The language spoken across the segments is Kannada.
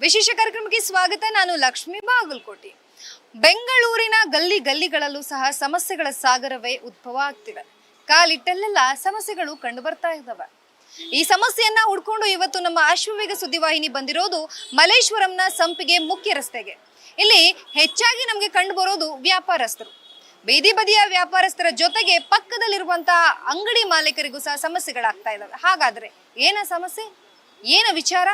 ವಿಶೇಷ ಕಾರ್ಯಕ್ರಮಕ್ಕೆ ಸ್ವಾಗತ. ನಾನು ಲಕ್ಷ್ಮಿ ಬಾಗಲಕೋಟೆ. ಬೆಂಗಳೂರಿನ ಗಲ್ಲಿ ಗಲ್ಲಿಗಳಲ್ಲೂ ಸಹ ಸಮಸ್ಯೆಗಳ ಸಾಗರವೇ ಉದ್ಭವ ಆಗ್ತಿವೆ ಕಾಲಿಟ್ಟಲ್ಲೆಲ್ಲ ಸಮಸ್ಯೆಗಳು ಕಂಡು ಬರ್ತಾ ಇದ್ದಾವೆ. ಈ ಸಮಸ್ಯೆಯನ್ನ ಹುಡ್ಕೊಂಡು ಇವತ್ತು ನಮ್ಮ ಅಶ್ವವೇಗ ಸುದ್ದಿವಾಹಿನಿ ಬಂದಿರೋದು ಮಲೇಶ್ವರಂನ ಸಂಪಿಗೆ ಮುಖ್ಯ ರಸ್ತೆಗೆ. ಇಲ್ಲಿ ಹೆಚ್ಚಾಗಿ ನಮಗೆ ಕಂಡು ಬರೋದು ವ್ಯಾಪಾರಸ್ಥರು. ಬೀದಿ ಬದಿಯ ವ್ಯಾಪಾರಸ್ಥರ ಜೊತೆಗೆ ಪಕ್ಕದಲ್ಲಿರುವಂತಹ ಅಂಗಡಿ ಮಾಲೀಕರಿಗೂ ಸಹ ಸಮಸ್ಯೆಗಳಾಗ್ತಾ ಇದ್ದಾವೆ. ಹಾಗಾದ್ರೆ ಏನ ಸಮಸ್ಯೆ? ಏನ ವಿಚಾರ?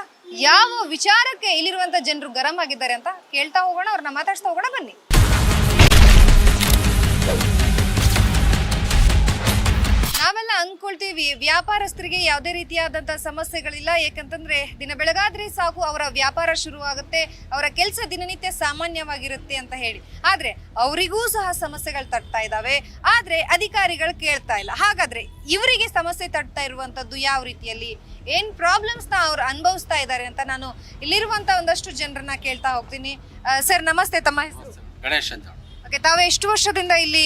ಯಾವ ವಿಚಾರಕ್ಕೆ ಇಲ್ಲಿರುವಂತ ಜನರು ಗರಂ ಆಗಿದ್ದಾರೆ ಅಂತ ಕೇಳ್ತಾ ಹೋಗೋಣ, ಅವ್ರನ್ನ ಮಾತಾಡ್ಸ್ತಾ ಹೋಗೋಣ, ಬನ್ನಿ. ನಾವೆಲ್ಲ ಅಂದ್ಕೊಳ್ತೀವಿ ವ್ಯಾಪಾರಸ್ಥರಿಗೆ ಯಾವುದೇ ರೀತಿಯಾದಂಥ ಸಮಸ್ಯೆಗಳಿಲ್ಲ. ಯಾಕಂತಂದ್ರೆ ದಿನ ಬೆಳಗಾದ್ರೆ ಸಾಕು ಅವರ ವ್ಯಾಪಾರ ಶುರುವಾಗುತ್ತೆ ಅವರ ಕೆಲಸ ದಿನನಿತ್ಯ ಸಾಮಾನ್ಯವಾಗಿರುತ್ತೆ ಅಂತ ಹೇಳಿ. ಆದ್ರೆ ಅವರಿಗೂ ಸಹ ಸಮಸ್ಯೆಗಳು ತಟ್ತಾ ಇದ್ದಾವೆ. ಆದ್ರೆ ಅಧಿಕಾರಿಗಳು ಕೇಳ್ತಾ ಇಲ್ಲ. ಹಾಗಾದ್ರೆ ಇವರಿಗೆ ಸಮಸ್ಯೆ ತಟ್ತಾ ಇರುವಂತದ್ದು ಯಾವ ರೀತಿಯಲ್ಲಿ? ಏನ್ ಪ್ರಾಬ್ಲಮ್ಸ್ನ ಅವ್ರು ಅನುಭವಿಸ್ತಾ ಇದ್ದಾರೆ ಅಂತ ನಾನು ಇಲ್ಲಿರುವಂತ ಒಂದಷ್ಟು ಜನರನ್ನ ಕೇಳ್ತಾ ಹೋಗ್ತೀನಿ. ಸರ್ ನಮಸ್ತೆ. ತಮ್ಮ ಹೆಸರು? ಗಣೇಶ್ ಅಂತ. ಓಕೆ ತಾವು ಎಷ್ಟು ವರ್ಷದಿಂದ ಇಲ್ಲಿ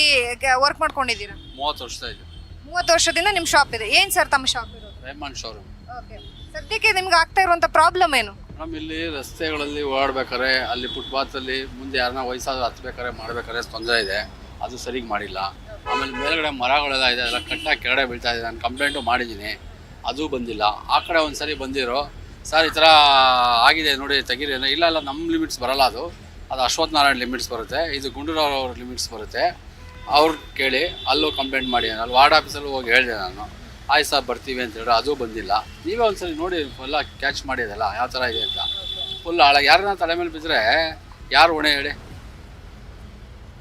ವರ್ಕ್ ಮಾಡ್ಕೊಂಡಿದ್ದೀರಾ? ಮೂವತ್ತು ವರ್ಷ ಇದೆ ಮೂವತ್ತು ವರ್ಷದಿಂದ ನಿಮ್ಮ ಶಾಪ್ ಇದೆ. ಏನ್ ಸರ್ ತಮ್ಮ ಶಾಪ್ ಇರೋದು? ರೇಮಂಡ್ ಶೋರೂಮ್ ಓಕೆ ಸದ್ಯಕ್ಕೆ ನಿಮ್ಗೆ ಆಗ್ತಾ ಇರುವಂತ ಪ್ರಾಬ್ಲಮ್ ಏನು? ಮೇಡಮ್ ಇಲ್ಲಿ ರಸ್ತೆಗಳಲ್ಲಿ ಓಡಾಡ್ಬೇಕಾರೆ ಅಲ್ಲಿ ಫುಟ್ಪಾತಲ್ಲಿ ಮುಂದೆ ಯಾರನ್ನ ವಯಸ್ಸಾದ್ರು ಹತ್ಬೇಕಾರೆ ಮಾಡ್ಬೇಕಾರೆ ತೊಂದರೆ ಇದೆ. ಅದು ಸರಿಗೆ ಮಾಡಿಲ್ಲ. ಆಮೇಲೆ ಮೇಲ್ಗಡೆ ಮರಗಳೆಲ್ಲ ಇದೆ ಅದೆಲ್ಲ ಕಟ್ಟಾಗಿ ಕೆಳಗಡೆ ಬೀಳ್ತಾ ಇದೆ. ನಾನು ಕಂಪ್ಲೇಂಟು ಮಾಡಿದ್ದೀನಿ. ಅದು ಬಂದಿಲ್ಲ. ಆ ಕಡೆ ಒಂದು ಸರಿ ಬಂದಿರೋ ಸರ್ ಈ ಥರ ಆಗಿದೆ ನೋಡಿ ತೆಗೀರಿ ಅಂದ್ರೆ, ಇಲ್ಲ ಇಲ್ಲ ನಮ್ಮ ಲಿಮಿಟ್ಸ್ ಬರಲ್ಲ ಅದು. ಅದು ಅಶ್ವಥ್ ನಾರಾಯಣ್ ಲಿಮಿಟ್ಸ್ ಬರುತ್ತೆ. ಇದು ಗುಂಡೂರಾವ್ ಅವ್ರ ಲಿಮಿಟ್ಸ್ ಬರುತ್ತೆ. ಅವ್ರು ಕೇಳಿ, ಅಲ್ಲೂ ಕಂಪ್ಲೇಂಟ್ ಮಾಡಿ. ಅಲ್ಲಿ ವಾರ್ಡ್ ಆಫೀಸಲ್ಲೂ ಹೋಗಿ ಹೇಳಿದೆ ನಾನು. ಆಯ್ತು ಸರ್ ಬರ್ತೀವಿ ಅಂತ ಹೇಳಿದ್ರೆ ಅದು ಬಂದಿಲ್ಲ. ನೀವೇ ಒಂದ್ಸರಿ ನೋಡಿ ಫುಲ್ಲ ಕ್ಯಾಚ್ ಮಾಡಿದೆಲ್ಲ, ಯಾವ ಥರ ಇದೆ ಅಂತ. ಫುಲ್ ಹಾಳಾಗಿ ಯಾರನ್ನ ತಲೆ ಮೇಲೆ ಬಿದ್ದರೆ ಯಾರು ಹೊಣೆ ಹೇಳಿ?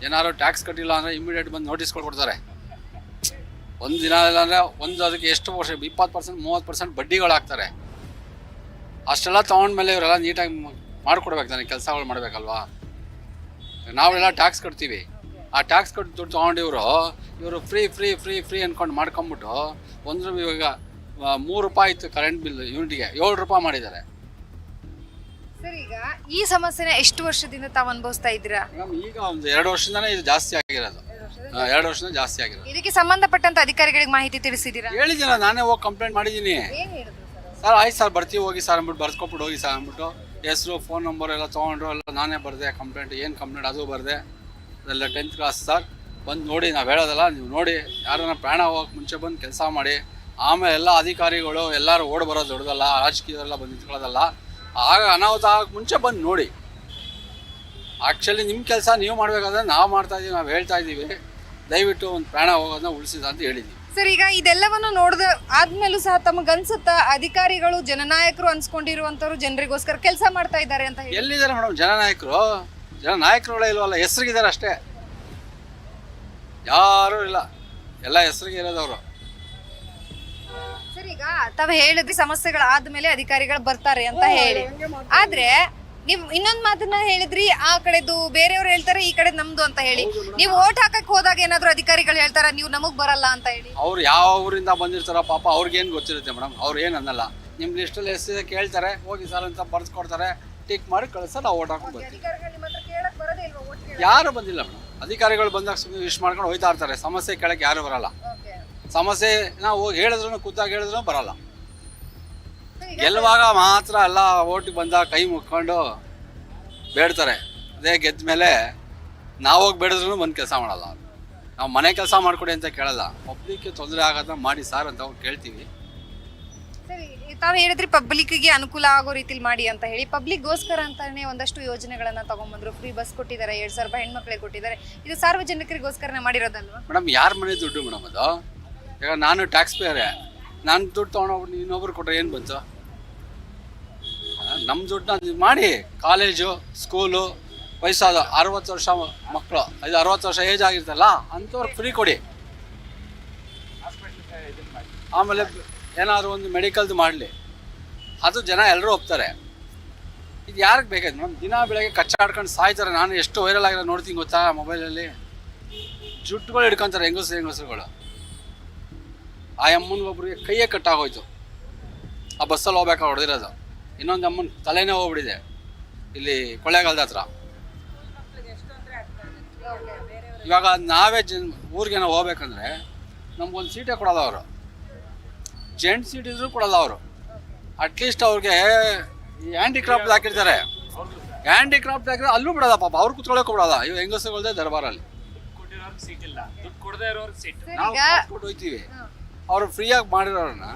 ಏನಾದ್ರು ಟ್ಯಾಕ್ಸ್ ಕಟ್ಟಿಲ್ಲ ಅಂದರೆ ಇಮಿಡಿಯೇಟ್ ಬಂದು ನೋಟಿಸ್ ಕೊಡ್ತಾರೆ ಒಂದು ದಿನ ಇಲ್ಲ ಅಂದರೆ ಒಂದು ಅದಕ್ಕೆ ಎಷ್ಟು ವರ್ಷ, ಇಪ್ಪತ್ತು ಪರ್ಸೆಂಟ್ ಮೂವತ್ತು ಪರ್ಸೆಂಟ್ ಬಡ್ಡಿಗಳು ಹಾಕ್ತಾರೆ ಅಷ್ಟೆಲ್ಲ ತೊಗೊಂಡ್ಮೇಲೆ ಇವರೆಲ್ಲ ನೀಟಾಗಿ ಮಾಡ್ಕೊಡ್ಬೇಕು, ನನಗೆ ಕೆಲಸಗಳು ಮಾಡಬೇಕಲ್ವಾ? ನಾವೆಲ್ಲ ಟ್ಯಾಕ್ಸ್ ಕಟ್ತೀವಿ. ಆ ಟ್ಯಾಕ್ಸ್ ಕಟ್ಟು ದುಡ್ಡು ತೊಗೊಂಡಿವರು ಇವರು ಫ್ರೀ ಫ್ರೀ ಫ್ರೀ ಫ್ರೀ ಅಂದ್ಕೊಂಡು ಮಾಡ್ಕೊಂಬಿಟ್ಟು ಒಂದು ಇವಾಗ ಮೂರು ರೂಪಾಯಿ ಇತ್ತು ಕರೆಂಟ್ ಬಿಲ್ ಯೂನಿಟ್ಗೆ ಏಳು ರೂಪಾಯಿ ಮಾಡಿದ್ದಾರೆ. ಸರ್ ಈಗ ಈ ಸಮಸ್ಯೆನ ಎಷ್ಟು ವರ್ಷದಿಂದ ತಾವು ಅನುಭವಿಸ್ತಾ ಇದ್ದೀರಾ? ಮೇಡಮ್ ಈಗ ಒಂದು ಎರಡು ವರ್ಷದಿಂದನೇ ಇದು ಜಾಸ್ತಿ ಆಗಿರೋದು. ಎರಡು ವರ್ಷದಿಂದ ಜಾಸ್ತಿ ಆಗಿರೋದು. ಇದಕ್ಕೆ ಸಂಬಂಧಪಟ್ಟಂತ ಅಧಿಕಾರಿಗಳಿಗೆ ಮಾಹಿತಿ ತಿಳಿಸಿದ್ದೀರಾ? ಹೇಳಿದ್ದೀನ ನಾನೇ ಹೋಗಿ ಕಂಪ್ಲೇಂಟ್ ಮಾಡಿದ್ದೀನಿ. ಏನ್ ಹೇಳಿದ್ರು ಸರ್ ಸರ್ ಆಯ್ತು ಸರ್ ಬರ್ತೀವಿ ಹೋಗಿ ಸರ್ ಅಂದ್ಬಿಟ್ಟು ಬರ್ಸ್ಕೊಬಿಟ್ಟು ಹೋಗಿ ಸರ್ ಅಂದ್ಬಿಟ್ಟು ಹೆಸರು ಫೋನ್ ನಂಬರ್ ಎಲ್ಲ ತೊಗೊಂಡ್ರು ಎಲ್ಲ ನಾನೇ ಬರೆದೆ ಕಂಪ್ಲೇಂಟ್ ಏನು ಕಂಪ್ಲೇಂಟ್ ಅದು ಬರೆದೆ. ಅದೆಲ್ಲ ಟೆಂತ್ ಕ್ಲಾಸ್ ಸರ್ ಬಂದು ನೋಡಿ ನಾವು ಹೇಳೋದಲ್ಲ ನೀವು ನೋಡಿ ಯಾರನ್ನ ಪ್ರಾಣ ಹೋಗೋಕೆ ಮುಂಚೆ ಬಂದು ಕೆಲಸ ಮಾಡಿ ಆಮೇಲೆ ಎಲ್ಲ ಅಧಿಕಾರಿಗಳು ಎಲ್ಲರೂ ಓಡ್ ಬರೋದು ದೊಡ್ಡದಲ್ಲ ರಾಜಕೀಯದಲ್ಲ ಬಂದು ನಿಂತ್ಕೊಳ್ಳೋದಲ್ಲ ಆಗ ಅನಾಹುತ ಆಗಕ್ಕೆ ಮುಂಚೆ ಬಂದು ನೋಡಿ. ಆ್ಯಕ್ಚುಲಿ ನಿಮ್ಮ ಕೆಲಸ ನೀವು ಮಾಡಬೇಕಾದ್ರೆ ನಾವು ಮಾಡ್ತಾ ಇದ್ದೀವಿ ನಾವು ಹೇಳ್ತಾ ಇದ್ದೀವಿ ದಯವಿಟ್ಟು ಒಂದು ಪ್ರಾಣ ಹೋಗೋದನ್ನ ಉಳಿಸಿದ ಅಂತ ಹೇಳಿದ್ದೀವಿ ಸರ್ ಈಗ ಇದೆಲ್ಲವನ್ನು ನೋಡಿದ ಆದ್ಮೇಲೂ ಸಹ ತಮಗನ್ಸುತ್ತ ಅಧಿಕಾರಿಗಳು ಜನನಾಯಕರು ಅನ್ಸ್ಕೊಂಡಿರುವಂತವ್ರು ಜನರಿಗೋಸ್ಕರ ಕೆಲಸ ಮಾಡ್ತಾ ಇದ್ದಾರೆ ಅಂತ ಎಲ್ಲಿದ್ದಾರೆ ಮೇಡಮ್ ಜನನಾಯಕರು? ಜನನಾಯಕರುಗಳೇ ಇಲ್ವಲ್ಲ ಹೆಸರಿಗಿದ್ದಾರೆ ಅಷ್ಟೇ. ಯಾರು ಇಲ್ಲ. ಎಲ್ಲ ಹೆಸರಿಗೆ ಇರೋದವರು. ಸರ್ ಈಗ ತಾವ್ ಹೇಳಿದ್ರಿ ಸಮಸ್ಯೆಗಳು ಆದ್ಮೇಲೆ ಅಧಿಕಾರಿಗಳು ಬರ್ತಾರೆ ಅಂತ ಹೇಳಿ. ಆದ್ರೆ ನೀವ್ ಇನ್ನೊಂದ್ ಮಾತನ್ನ ಹೇಳಿದ್ರಿ ಆ ಕಡೆದು ಬೇರೆಯವ್ರು ಹೇಳ್ತಾರೆ ಈ ಕಡೆ ನಮ್ದು ಅಂತ ಹೇಳಿ. ನೀವು ಓಟ್ ಹಾಕಕ್ ಹೋದಾಗ ಏನಾದ್ರು ಅಧಿಕಾರಿಗಳು ಹೇಳ್ತಾರ ನೀವು ನಮಗ್ ಬರಲ್ಲ ಅಂತ ಹೇಳಿ? ಅವ್ರು ಯಾವ ಊರಿಂದ ಬಂದಿರ್ತಾರ ಪಾಪ ಅವ್ರಿಗೇನು ಗೊತ್ತಿರುತ್ತೆ ಮೇಡಮ್. ಅವ್ರು ಏನು ಅನ್ನಲ್ಲ. ನಿಮ್ಮ ಲಿಸ್ಟಲ್ಲಿ ಹೆಸರು ಕೇಳ್ತಾರೆ ಹೋಗಿ ಸರ್ ಅಂತ ಬರ್ಸ್ಕೊಡ್ತಾರೆ ಟಿಕ್ ಮಾಡಿ ಕಳಿಸ ನಾವು ಓಟ್ ಹಾಕೊಂಡು ಬರ್ತೀವಿ. ಯಾರು ಬಂದಿಲ್ಲ ಮೇಡಮ್. ಅಧಿಕಾರಿಗಳು ಬಂದಾಗ ಸುಮ್ಮನೆ ವಿಶ್ ಮಾಡ್ಕೊಂಡು ಹೋಯ್ತಾ ಇರ್ತಾರೆ. ಸಮಸ್ಯೆ ಕೇಳಕ್ಕೆ ಯಾರು ಬರಲ್ಲ. ಸಮಸ್ಯೆ ನಾವು ಹೋಗಿ ಹೇಳಿದ್ರು ಕೂತಾಗ ಹೇಳಿದ್ರು ಬರಲ್ಲ. ಗೆಲ್ಲುವಾಗ ಮಾತ್ರ ಎಲ್ಲ ಓಟಿಗೆ ಬಂದಾಗ ಕೈ ಮುಕ್ಕೊಂಡು ಬೇಡ್ತಾರೆ. ಅದೇ ಗೆದ್ದ ಮೇಲೆ ನಾವು ಹೋಗಿ ಬೇಡಿದ್ರು ಬಂದು ಕೆಲಸ ಮಾಡಲ್ಲ ನಾವು ಮನೆ ಕೆಲಸ ಮಾಡ್ಕೊಡಿ ಅಂತ ಕೇಳಲ್ಲ. ಪಬ್ಲಿಕ್ಗೆ ತೊಂದರೆ ಆಗದ ಮಾಡಿ ಸಾರ್ ಅಂತ ಅವ್ರು ಕೇಳ್ತೀವಿ. ತಾವ್ ಹೇಳಿದ್ರಿ ಪಬ್ಲಿಕ್ಗೆ ಅನುಕೂಲ ಆಗೋ ರೀತಿಲಿ ಮಾಡಿ ಅಂತ ಹೇಳಿ. ಪಬ್ಲಿಕ್ಗೋಸ್ಕರ ಅಂತಾನೆ ಒಂದಷ್ಟು ಯೋಜನೆಗಳನ್ನ ತಗೊಂಬಂದ್ರು. ಫ್ರೀ ಬಸ್ ಕೊಟ್ಟಿದ್ದಾರೆ, ಎರಡ್ ಸಾವಿರ ರೂಪಾಯಿ ಹೆಣ್ಮಕ್ಳಿಗೆ ಕೊಟ್ಟಿದ್ದಾರೆ. ಇದು ಸಾರ್ವಜನಿಕರಿಗೋಸ್ಕರನೇ ಮಾಡಿರೋದಲ್ವಾ ಮೇಡಮ್, ಯಾರ ಮನೆ ದುಡ್ಡು ಮೇಡಮ್ ಅದು? ಈಗ ನಾನು ಟ್ಯಾಕ್ಸ್ ಪೇಯರೇ ನಾನು ದುಡ್ಡು ತೊಗೊಂಡೋಗ್ಬಿಟ್ಟು ಇನ್ನೊಬ್ರು ಕೊಟ್ಟರೆ ಏನು ಬಂತು? ನಮ್ಮ ದುಡ್ಡನ್ನ ಮಾಡಿ. ಕಾಲೇಜು, ಸ್ಕೂಲು, ವಯಸ್ಸಾದ ಅರವತ್ತು ವರ್ಷ ಮಕ್ಕಳು ಐದು ಅರವತ್ತು ವರ್ಷ ಏಜ್ ಆಗಿರ್ತಲ್ಲ, ಅಂಥವ್ರಿಗೆ ಫ್ರೀ ಕೊಡಿ. ಆಮೇಲೆ ಏನಾದರೂ ಒಂದು ಮೆಡಿಕಲ್ದು ಮಾಡಲಿ. ಅದು ಜನ ಎಲ್ಲರೂ ಒಪ್ತಾರೆ. ಇದು ಯಾರಿಗೆ ಬೇಕಾಯ್ತು ಮೇಡಮ್? ದಿನ ಬೆಳಗ್ಗೆ ಕಚ್ಚಾಡ್ಕೊಂಡು ಸಾಯ್ತಾರೆ. ನಾನು ಎಷ್ಟು ವೈರಲ್ ಆಗಿರೋ ನೋಡ್ತೀನಿ ಗೊತ್ತಾ ಮೊಬೈಲಲ್ಲಿ? ಜುಟ್ಟುಗಳು ಹಿಡ್ಕೊಂತಾರೆ ಹೆಂಗಸರು, ಹೆಂಗಸರುಗಳು. ಆ ಅಮ್ಮನ ಒಬ್ರಿಗೆ ಕೈಯೇ ಕಟ್ಟಾಗೋಯ್ತು. ಆ ಬಸ್ಸಲ್ಲಿ ಹೋಗ್ಬೇಕಾ ಹೊಡೆದಿರೋದು. ಇನ್ನೊಂದು ಅಮ್ಮನ ತಲೆನೇ ಹೋಗ್ಬಿಟ್ಟಿದೆ. ಇಲ್ಲಿ ಕೊಳ್ಳೇಗಾಲದ ಹತ್ರ. ಇವಾಗ ನಾವೇ ಜನ್ ಊರಿಗೆ ನಾವು ಹೋಗ್ಬೇಕಂದ್ರೆ ನಮ್ಗೊಂದು ಸೀಟೇ ಕೊಡೋದು ಅವರು. ಜೆಂಟ್ ಸೀಟ್ ಇದ್ರೂ ಕೊಡಲ್ಲ ಅವರು. ಅಟ್ಲೀಸ್ಟ್ ಅವ್ರಿಗೆ ಈ ಹ್ಯಾಂಡಿಕ್ರಾಫ್ಟ್ ಹಾಕಿರ್ತಾರೆ. ಹ್ಯಾಂಡಿಕ್ರಾಫ್ಟ್ ಹಾಕಿದ್ರೆ ಅಲ್ಲೂ ಬಿಡಲ್ಲ ಪಾಪ ಅವ್ರು ಕುತ್ಕೊಳ್ಳೋಕೆ ಕೊಡಲ್ಲ ಇವ್ ಹೆಂಗಸಗಳದೇ ದರ್ಬಾರಲ್ಲಿ. ನಾವು ಈಗ ಕೊಟ್ಟು ಹೋಯ್ತೀವಿ. ಅವ್ರು ಫ್ರೀಯಾಗಿ ಮಾಡಿರೋರನ್ನ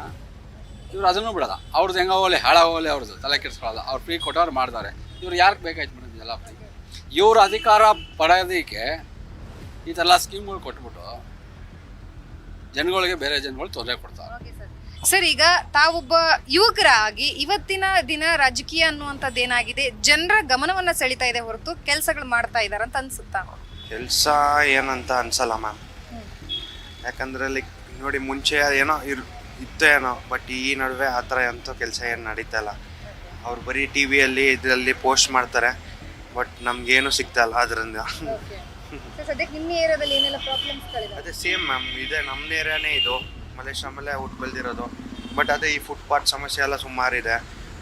ಇವ್ರು ಅದನ್ನು ಬಿಡಲ್ಲ. ಅವ್ರದ್ದು ಹೆಂಗ ಹೋಗಲಿ ಹಾಳಾಗೋಗಲಿ ಅವ್ರದ್ದು ತಲೆ ಕೆಡ್ಸ್ಕೊಳ್ಳೋಲ್ಲ. ಅವ್ರು ಫ್ರೀ ಕೊಟ್ಟವ್ರು ಮಾಡ್ತಾರೆ. ಇವ್ರು ಯಾರಿಗೆ ಬೇಕಾಯ್ತು ಮೇಡಮ್ ಇದೆಲ್ಲ ಫ್ರೀ ಇವ್ರ ಅಧಿಕಾರ ಪಡೆಯೋದಕ್ಕೆ ಈ ಥರ ಸ್ಕೀಮ್ಗಳು ಕೊಟ್ಬಿಟ್ಟು ಜನಗಳಿಗೆ ಬೇರೆ ಜನಗಳು ತೊಂದರೆ ಕೊಡ್ತಾರೆ. ಸರ್. ಈಗ ತಾವೊಬ್ಬ ಯುವಕರಾಗಿ ಇವತ್ತಿನ ದಿನ ರಾಜಕೀಯ ಅನ್ನುವಂಥದ್ದು ಏನಾಗಿದೆ? ಜನರ ಗಮನವನ್ನ ಸೆಳಿತಾ ಇದೆ ಹೊರತು ಕೆಲಸಗಳು ಮಾಡ್ತಾ ಇದಾರೆ ಅಂತ ಅನ್ಸುತ್ತಾ? ಕೆಲಸ ಏನಂತ ಅನ್ಸಲ್ಲ ಮ್ಯಾಮ್. ಯಾಕಂದ್ರೆ ಅಲ್ಲಿ ನೋಡಿ ಮುಂಚೆ ಏನೋ ಇರ್ ಇತ್ತು ಏನೋ ಬಟ್ ಈ ನಡುವೆ ಆ ಥರ ಎಂಥ ಕೆಲಸ ಏನು ನಡೀತಲ್ಲ ಅವ್ರು ಬರೀ ಟಿ ವಿಯಲ್ಲಿ ಇದರಲ್ಲಿ ಪೋಸ್ಟ್ ಮಾಡ್ತಾರೆ ಬಟ್ ನಮ್ಗೇನು ಸಿಗ್ತಾಯಿಲ್ಲ ಅದರಿಂದ. ಸದ್ಯಕ್ಕೆ ನಿಮ್ಮ ಏರಿಯಾದಲ್ಲಿ ಏನೆಲ್ಲ ಪ್ರಾಬ್ಲಮ್ಸ್ಗಳಿದೆ ಅದೇ ಸೇಮ್ ಮ್ಯಾಮ್ ಇದೆ ನಮ್ಮ ಏರಿಯಾನೇ ಇದು. ಮಲ್ಲೇಶ್ವರಮಲ್ಲೇ ಹುಟ್ಟು ಬೆಳೆದಿರೋದು. ಬಟ್ ಅದೇ ಈ ಫುಟ್ಪಾತ್ ಸಮಸ್ಯೆ ಎಲ್ಲ ಸುಮಾರಿದೆ.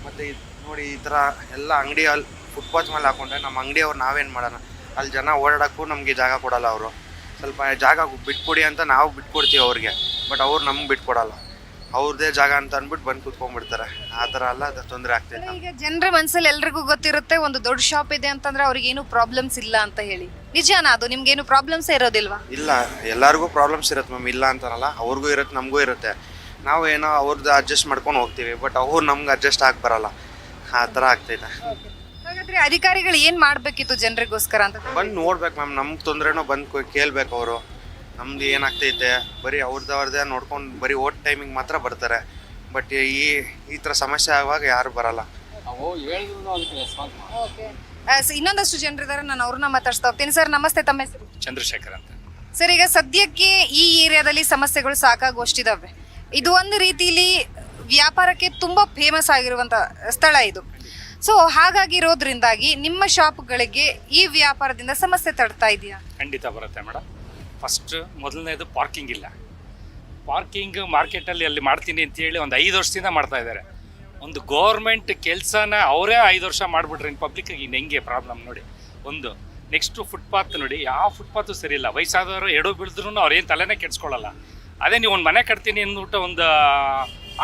ಮತ್ತು ನೋಡಿ ಈ ಥರ ಎಲ್ಲ ಅಂಗಡಿ ಅಲ್ಲಿ ಫುಟ್ಪಾತ್ ಮೇಲೆ ಹಾಕೊಂಡ್ರೆ ನಮ್ಮ ಅಂಗಡಿಯವ್ರು ನಾವೇನು ಮಾಡೋಣ? ಅಲ್ಲಿ ಜನ ಓಡಾಡೋಕ್ಕೂ ನಮಗೆ ಜಾಗ ಕೊಡಲ್ಲ ಅವರು. ಸ್ವಲ್ಪ ಜಾಗ ಬಿಟ್ಕೊಡಿ ಅಂತ ನಾವು ಬಿಟ್ಕೊಡ್ತೀವಿ ಅವ್ರಿಗೆ. ಬಟ್ ಅವ್ರು ನಮ್ಗೆ ಬಿಟ್ಕೊಡಲ್ಲ. ಅವ್ರದ್ದೇ ಜಾಗ ಅಂತ ಅಂದ್ಬಿಟ್ಟು ಬಂದು ಕುತ್ಕೊಂಡ್ಬಿಡ್ತಾರೆ. ಆ ಥರ ಅಲ್ಲ ಅದು ತೊಂದರೆ ಆಗ್ತೈತೆ ಈಗ ಜನರ ಮನಸ್ಸಲ್ಲಿ ಎಲ್ರಿಗೂ ಗೊತ್ತಿರುತ್ತೆ ಒಂದು ದೊಡ್ಡ ಶಾಪ್ ಇದೆ ಅಂತಂದ್ರೆ ಅವ್ರಿಗೆ ಏನು ಪ್ರಾಬ್ಲಮ್ಸ್ ಇಲ್ಲ ಅಂತ ಹೇಳಿ. ನಿಜಾನ ಅದು? ನಿಮ್ಗೇನು ಪ್ರಾಬ್ಲಮ್ಸ್ ಇರೋದಿಲ್ವಾ? ಇಲ್ಲ ಎಲ್ಲರಿಗೂ ಪ್ರಾಬ್ಲಮ್ಸ್ ಇರುತ್ತೆ ಮ್ಯಾಮ್ ಇಲ್ಲ ಅಂತಾರಲ್ಲ ಅವ್ರಿಗೂ ಇರುತ್ತೆ ನಮಗೂ ಇರುತ್ತೆ. ನಾವು ಏನೋ ಅವ್ರದ್ದು ಅಡ್ಜಸ್ಟ್ ಮಾಡ್ಕೊಂಡು ಹೋಗ್ತೀವಿ ಬಟ್ ಅವ್ರು ನಮ್ಗೆ ಅಡ್ಜಸ್ಟ್ ಆಗಿ ಬರಲ್ಲ. ಆ ಥರ ಆಗ್ತೈತೆ ಹಾಗಾದ್ರೆ ಅಧಿಕಾರಿಗಳು ಏನ್ ಮಾಡ್ಬೇಕಿತ್ತು ಜನರಿಗೋಸ್ಕರ ಅಂತ? ಬಂದು ನೋಡ್ಬೇಕು ಮ್ಯಾಮ್ ನಮ್ಗೆ ತೊಂದ್ರೆನೋ ಬಂದು ಕೇಳ್ಬೇಕು ಅವರು. ನಮ್ದು ಏನಾಗ್ತೈತೆ ಬರೀ ಅವ್ರದ್ದು ಅವ್ರದ್ದೇ ನೋಡ್ಕೊಂಡು ಬರೀ ಓಟ್ ಟೈಮಿಗೆ ಮಾತ್ರ ಬರ್ತಾರೆ. ಬಟ್ ಈ ಈ ಥರ ಸಮಸ್ಯೆ ಆಗುವಾಗ ಯಾರು ಬರಲ್ಲ. ಹೇಳಿದ್ರು ಅದಕ್ಕೆ ರೆಸ್ಪಾನ್ಸ್ ಮಾಡಿ. ಇನ್ನೊಂದಷ್ಟು ಜನರಿದ್ದಾರೆ ನಾನು ಅವ್ರನ್ನ ಮಾತಾಡ್ಸ್ತಾ ಹೋಗ್ತೀನಿ. ಸರ್ ನಮಸ್ತೆ ತಮ್ಮ ಹೆಸರು? ಚಂದ್ರಶೇಖರ್ ಅಂತ. ಸರ್ ಈಗ ಸದ್ಯಕ್ಕೆ ಈ ಏರಿಯಾದಲ್ಲಿ ಸಮಸ್ಯೆಗಳು ಸಾಕಾಗುವಷ್ಟಿದಾವೆ ಇದು ಒಂದು ರೀತಿಲಿ ವ್ಯಾಪಾರಕ್ಕೆ ತುಂಬಾ ಫೇಮಸ್ ಆಗಿರುವಂತ ಸ್ಥಳ ಇದು. ಸೊ ಹಾಗಾಗಿರೋದ್ರಿಂದಾಗಿ ನಿಮ್ಮ ಶಾಪ್ಗಳಿಗೆ ಈ ವ್ಯಾಪಾರದಿಂದ ಸಮಸ್ಯೆ ತಡ್ತಾ ಇದೆಯಾ? ಖಂಡಿತ ಬರುತ್ತೆ ಮೇಡಮ್. ಫಸ್ಟ್ ಮೊದಲನೇದು ಪಾರ್ಕಿಂಗ್ ಇಲ್ಲ. ಪಾರ್ಕಿಂಗ್ ಮಾರ್ಕೆಟಲ್ಲಿ ಅಲ್ಲಿ ಮಾಡ್ತೀನಿ ಅಂತೇಳಿ ಒಂದು ಐದು ವರ್ಷದಿಂದ ಮಾಡ್ತಾ ಇದ್ದಾರೆ. ಒಂದು ಗೌರ್ಮೆಂಟ್ ಕೆಲಸನ ಅವರೇ ಐದು ವರ್ಷ ಮಾಡಿಬಿಟ್ರೆ ಇನ್ನು ಪಬ್ಲಿಕ್ಕಿಗೆ ಇನ್ನು ಹೆಂಗೆ ಪ್ರಾಬ್ಲಮ್ ನೋಡಿ. ಒಂದು ನೆಕ್ಸ್ಟು ಫುಟ್ಪಾತ್ ನೋಡಿ, ಯಾವ ಫುಟ್ಪಾತು ಸರಿ ಇಲ್ಲ. ವಯಸ್ಸಾದವರು ಎಡು ಬೀಳಿದ್ರು ಅವ್ರೇನು ತಲೆನೇ ಕೆಡ್ಸ್ಕೊಳ್ಳಲ್ಲ ಅದೇ ನೀವು ಒಂದು ಮನೆ ಕಟ್ತೀನಿ ಅಂದ್ಬಿಟ್ಟು ಒಂದು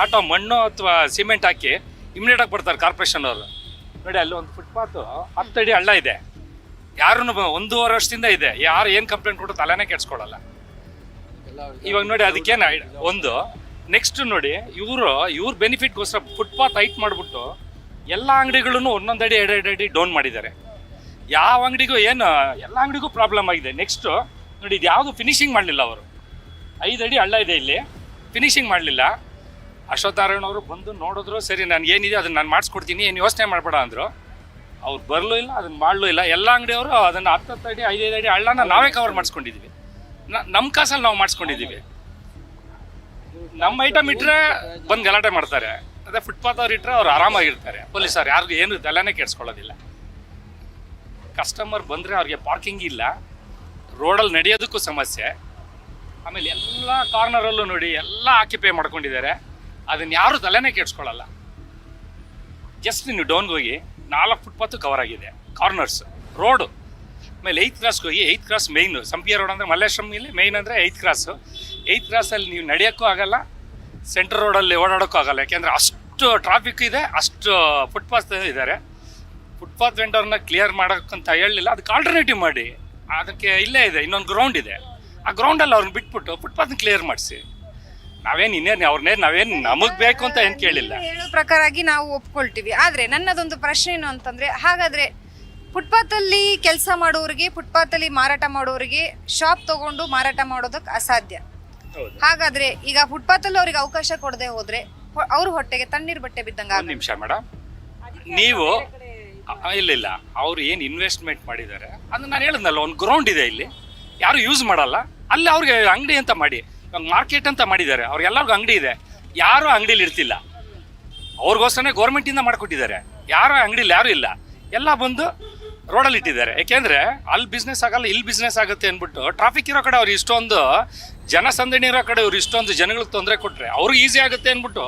ಆಟೋ, ಮಣ್ಣು ಅಥವಾ ಸಿಮೆಂಟ್ ಹಾಕಿ ಇಮಿಡಿಯೇಟಾಗಿ ಬರ್ತಾರೆ ಕಾರ್ಪೊರೇಷನ್ ಅವರು. ನೋಡಿ ಅಲ್ಲಿ ಒಂದು ಫುಟ್ಪಾತು ಹತ್ತಡಿ ಹಳ್ಳ ಇದೆ. ಯಾರೂ ಒಂದೂವರೆ ವರ್ಷದಿಂದ ಇದೆ. ಯಾರು ಏನು ಕಂಪ್ಲೇಂಟ್ ಕೊಟ್ಟು ತಲೆನೇ ಕೆಡ್ಸ್ಕೊಳ್ಳಲ್ಲ ಇವಾಗ ನೋಡಿ ಅದಕ್ಕೇನು ಒಂದು ನೆಕ್ಸ್ಟ್ ನೋಡಿ, ಇವರು, ಇವ್ರ ಬೆನಿಫಿಟ್ಗೋಸ್ಕರ ಫುಟ್ಪಾತ್ ಹೈಟ್ ಮಾಡಿಬಿಟ್ಟು ಎಲ್ಲ ಅಂಗಡಿಗಳನ್ನು ಒಂದೊಂದು ಅಡಿ ಅಡಿ ಡೌನ್ ಮಾಡಿದ್ದಾರೆ. ಯಾವ ಅಂಗಡಿಗೂ ಏನು, ಎಲ್ಲ ಅಂಗಡಿಗೂ ಪ್ರಾಬ್ಲಮ್ ಆಗಿದೆ. ನೆಕ್ಸ್ಟ್ ನೋಡಿ ಇದು ಯಾವುದು ಫಿನಿಶಿಂಗ್ ಮಾಡಲಿಲ್ಲ ಅವರು. ಐದು ಅಡಿ ಹಳ್ಳ ಇದೆ ಇಲ್ಲಿ. ಫಿನಿಶಿಂಗ್ ಮಾಡಲಿಲ್ಲ. ಅಶ್ವತ್ಥನಾರಾಯಣವರು ಬಂದು ನೋಡಿದ್ರು, ಸರಿ ನಾನು ಏನಿದೆ ಅದನ್ನು ನಾನು ಮಾಡಿಸ್ಕೊಡ್ತೀನಿ, ಏನು ಯೋಚನೆ ಮಾಡಬೇಡ ಅಂದರು. ಅವ್ರು ಬರಲೂ ಇಲ್ಲ, ಅದನ್ನ ಮಾಡಲೂ ಇಲ್ಲ. ಎಲ್ಲ ಅಂಗಡಿಯವರು ಅದನ್ನು ಹತ್ತತ್ತು ಅಡಿ, ಐದೈದು ಅಡಿ ಹಳ್ಳನ ನಾವೇ ಕವರ್ ಮಾಡಿಸ್ಕೊಂಡಿದ್ದೀವಿ ನಮ್ಮ ಕಾಸಲ್ಲಿ ನಾವು ಮಾಡಿಸ್ಕೊಂಡಿದ್ದೀವಿ ನಮ್ಮ ಐಟಮ್ ಇಟ್ಟರೆ ಬಂದು ಗಲಾಟೆ ಮಾಡ್ತಾರೆ. ಅದೇ ಫುಟ್ಪಾತ್ ಅವ್ರು ಇಟ್ಟರೆ ಅವ್ರು ಆರಾಮಾಗಿರ್ತಾರೆ. ಪೊಲೀಸರು ಯಾರಿಗೂ ಏನು ತಲೆನೇ ಕೆಡ್ಸ್ಕೊಳ್ಳೋದಿಲ್ಲ ಕಸ್ಟಮರ್ ಬಂದರೆ ಅವ್ರಿಗೆ ಪಾರ್ಕಿಂಗ್ ಇಲ್ಲ. ರೋಡಲ್ಲಿ ನಡೆಯೋದಕ್ಕೂ ಸಮಸ್ಯೆ. ಆಮೇಲೆ ಎಲ್ಲ ಕಾರ್ನರಲ್ಲೂ ನೋಡಿ, ಎಲ್ಲ ಆಕ್ಯುಪೈ ಮಾಡ್ಕೊಂಡಿದ್ದಾರೆ. ಅದನ್ನು ಯಾರು ತಲೆನೇ ಕೆಡ್ಸ್ಕೊಳ್ಳಲ್ಲ. ಜಸ್ಟ್ ನೀವು ಡೌನ್ಗೆ ಹೋಗಿ ನಾಲ್ಕು ಫುಟ್ಪಾತ್ ಕವರ್ ಆಗಿದೆ. ಕಾರ್ನರ್ಸ್ ರೋಡು ಆಮೇಲೆ ಏಯ್ತ್ ಕ್ರಾಸ್ಗೆ ಹೋಗಿ ಏಯ್ತ್ ಕ್ರಾಸ್ ಮೇಯ್ನು ಸಂಪಿಯ ರೋಡ್ ಅಂದರೆ ಮಲ್ಲೇಶ್ವರಮಿಲ್ಲಿ ಮೇಯ್ನ್ ಅಂದರೆ ಏಯ್ತ್ ಕ್ರಾಸು ಏಯ್ತ್ ಕ್ರಾಸಲ್ಲಿ ನೀವು ನಡೆಯೋಕ್ಕೂ ಆಗಲ್ಲ ಸೆಂಟ್ರ್ ರೋಡಲ್ಲಿ ಓಡಾಡೋಕ್ಕೂ ಆಗಲ್ಲ. ಯಾಕೆಂದರೆ ಅಷ್ಟು ಟ್ರಾಫಿಕ್ ಇದೆ, ಅಷ್ಟು ಫುಟ್ಪಾತ್ ಇದ್ದಾರೆ. ಫುಟ್ಪಾತ್ ವೆಂಡರ್ನ ಕ್ಲಿಯರ್ ಮಾಡೋಕ್ಕಂತ ಹೇಳಲಿಲ್ಲ. ಅದಕ್ಕೆ ಆಲ್ಟರ್ನೇಟಿವ್ ಮಾಡಿ. ಅದಕ್ಕೆ ಇಲ್ಲೇ ಇದೆ, ಇನ್ನೊಂದು ಗ್ರೌಂಡ್ ಇದೆ. ಆ ಗ್ರೌಂಡಲ್ಲಿ ಅವ್ರನ್ನ ಬಿಟ್ಬಿಟ್ಟು ಫುಟ್ಪಾತ್ನ ಕ್ಲಿಯರ್ ಮಾಡಿಸಿ. ನಾವೇನು ಇನ್ನೇನು ಅವ್ರನ್ನೇನು ನಾವೇನು ನಮಗೆ ಬೇಕು ಅಂತ ಏನು ಕೇಳಿಲ್ಲ. ಹೇಳೋ ಪ್ರಕಾರಾಗಿ ನಾವು ಒಪ್ಕೊಳ್ತೀವಿ. ಆದ್ರೆ ನನ್ನದೊಂದು ಪ್ರಶ್ನೆ ಏನು ಅಂತಂದ್ರೆ ಹಾಗಾದ್ರೆ ಫುಟ್ಪಾತ್ ಅಲ್ಲಿ ಕೆಲಸ ಮಾಡೋರಿಗೆ ಫುಟ್ಪಾತ್ ಅಲ್ಲಿ ಮಾರಾಟ ಮಾಡೋರಿಗೆ ಶಾಪ್ ತಗೊಂಡು ಮಾರಾಟ ಮಾಡೋದಕ್ಕೆ ಅಸಾಧ್ಯ. ಹೌದು. ಹಾಗಾದ್ರೆ ಈಗ ಫುಟ್ಪಾತ್ ಅಲ್ಲಿ ಅವ್ರಿಗೆ ಅವಕಾಶ ಕೊಡದೆ ಹೋದ್ರೆ ಹೊ- ಅವ್ರ ಹೊಟ್ಟೆಗೆ ತಣ್ಣೀರು ಬಟ್ಟೆ ಬಿದ್ದಂಗ ಒಂದು ನಿಮಿಷ ಮೇಡಮ್ ನೀವು ಅ- ಇಲ್ಲ ಇಲ್ಲ. ಅವ್ರು ಏನು ಇನ್ವೆಸ್ಟ್ಮೆಂಟ್ ಮಾಡಿದ್ದಾರೆ ಅದು ನಾನು ಹೇಳಿದ್ನಲ್ಲ ಒಂದು ಗ್ರೌಂಡ್ ಇದೆ ಇಲ್ಲಿ. ಯಾರು ಯೂಸ್ ಮಾಡಲ್ಲ ಅಲ್ಲಿ ಅವ್ರಿಗೆ ಅಂಗಡಿ ಅಂತ ಮಾಡಿ. ಮಾರ್ಕೆಟ್ ಅಂತ ಮಾಡಿದ್ದಾರೆ. ಅವ್ರಿಗೆಲ್ಲರಿಗೂ ಅಂಗಡಿ ಇದೆ. ಯಾರು ಅಂಗಡಿಲಿ ಇರ್ತಿಲ್ಲ. ಅವ್ರಿಗೋಸ್ಕರನೇ ಗೌರ್ಮೆಂಟಿಂದ ಮಾಡಿಕೊಟ್ಟಿದ್ದಾರೆ. ಯಾರು ಅಂಗಡಿಲಿ ಯಾರು ಇಲ್ಲ. ಎಲ್ಲ ಬಂದು ರೋಡಲ್ಲಿ ಇಟ್ಟಿದ್ದಾರೆ. ಯಾಕೆಂದ್ರೆ ಅಲ್ಲಿ ಬಿಸ್ನೆಸ್ ಆಗಲ್ಲ ಇಲ್ಲಿ ಬಿಸ್ನೆಸ್ ಆಗುತ್ತೆ ಅಂದ್ಬಿಟ್ಟು ಟ್ರಾಫಿಕ್ ಇರೋ ಕಡೆ ಅವ್ರು ಇಷ್ಟೊಂದು ಜನಸಂದಣಿ ಇರೋ ಕಡೆ ಅವ್ರು ಇಷ್ಟೊಂದು ಜನಗಳಿಗೆ ತೊಂದರೆ ಕೊಟ್ಟರೆ ಅವ್ರಿಗೆ ಈಸಿ ಆಗುತ್ತೆ ಅಂದ್ಬಿಟ್ಟು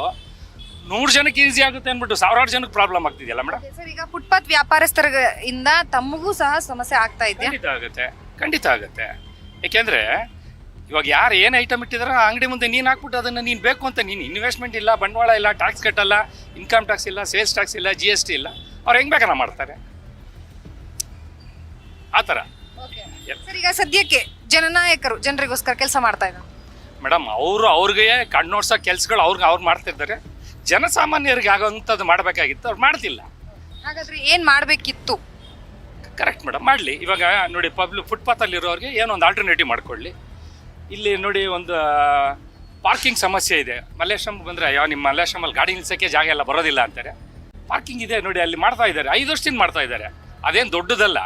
ನೂರು ಜನಕ್ಕೆ ಈಸಿ ಆಗುತ್ತೆ ಅಂದ್ಬಿಟ್ಟು ಸಾವಿರಾರು ಜನಕ್ಕೆ ಪ್ರಾಬ್ಲಮ್ ಆಗ್ತಿದೆಯಲ್ಲ ಮೇಡಮ್ ಸರ್ ಈಗ ಫುಟ್ಪಾತ್ ವ್ಯಾಪಾರಸ್ಥರ ಇಂದ ತಮಗೂ ಸಹ ಸಮಸ್ಯೆ ಆಗ್ತಾ ಇದೆ. ಖಂಡಿತ ಆಗುತ್ತೆ. ಖಂಡಿತ ಆಗುತ್ತೆ. ಏಕೆಂದರೆ ಇವಾಗ ಯಾರು ಏನು ಐಟಮ್ ಇಟ್ಟಿದಾರೋ ಆ ಅಂಗಡಿ ಮುಂದೆ ನೀನು ಹಾಕ್ಬಿಟ್ಟು ಅದನ್ನು ನೀನು ಬೇಕು ಅಂತ ನೀನು ಇನ್ವೆಸ್ಟ್ಮೆಂಟ್ ಇಲ್ಲ ಬಂಡವಾಳ ಇಲ್ಲ ಟ್ಯಾಕ್ಸ್ ಕಟ್ಟಲ್ಲ ಇನ್ಕಮ್ ಟ್ಯಾಕ್ಸ್ ಇಲ್ಲ ಸೇಲ್ಸ್ ಟ್ಯಾಕ್ಸ್ ಇಲ್ಲ ಜಿ ಎಸ್ ಟಿ ಇಲ್ಲ ಅವ್ರು ಹೆಂಗೆ ಬೇಕಾರ ಮಾಡ್ತಾರೆ? ಆ ಥರ. ಸರ್ ಈಗ ಸದ್ಯಕ್ಕೆ ಜನನಾಯಕರು ಜನರಿಗೋಸ್ಕರ ಕೆಲಸ ಮಾಡ್ತಾ ಇದ್ದಾರೆ. ಮೇಡಮ್ ಅವರು ಅವ್ರಿಗೆ ಕಣ್ಣೋಡ್ಸೋ ಕೆಲಸಗಳು ಅವ್ರಿಗೆ ಅವ್ರು ಮಾಡ್ತಿರ್ತಾರೆ. ಜನಸಾಮಾನ್ಯರಿಗೆ ಆಗೋಂಥದ್ದು ಮಾಡಬೇಕಾಗಿತ್ತು ಅವ್ರು ಮಾಡ್ತಿಲ್ಲ. ಹಾಗಾದ್ರೆ ಏನು ಮಾಡಬೇಕಿತ್ತು? ಕರೆಕ್ಟ್ ಮೇಡಮ್ ಮಾಡಲಿ. ಇವಾಗ ನೋಡಿ ಪಬ್ಲಿಕ್ ಫುಟ್ಪಾತಲ್ಲಿ ಇರೋರಿಗೆ ಏನೊಂದು ಒಂದು ಆಲ್ಟರ್ನೇಟಿವ್ ಮಾಡ್ಕೊಳ್ಳಿ. ಇಲ್ಲಿ ನೋಡಿ ಒಂದು ಪಾರ್ಕಿಂಗ್ ಸಮಸ್ಯೆ ಇದೆ. ಮಲ್ಲೇಶ್ವರಂ ಬಂದರೆ ಅಯ್ಯೋ ನಿಮ್ಮ ಮಲ್ಲೇಶ್ವರಮಲ್ಲಿ ಗಾಡಿ ನಿಲ್ಸೋಕ್ಕೆ ಜಾಗ ಎಲ್ಲ ಬರೋದಿಲ್ಲ ಅಂತಾರೆ. ಪಾರ್ಕಿಂಗ್ ಇದೆ ನೋಡಿ ಅಲ್ಲಿ ಮಾಡ್ತಾ ಇದ್ದಾರೆ. ಐದು ವರ್ಷದಿಂದ ಮಾಡ್ತಾ ಇದ್ದಾರೆ. ಅದೇನು ದೊಡ್ಡದಲ್ಲ.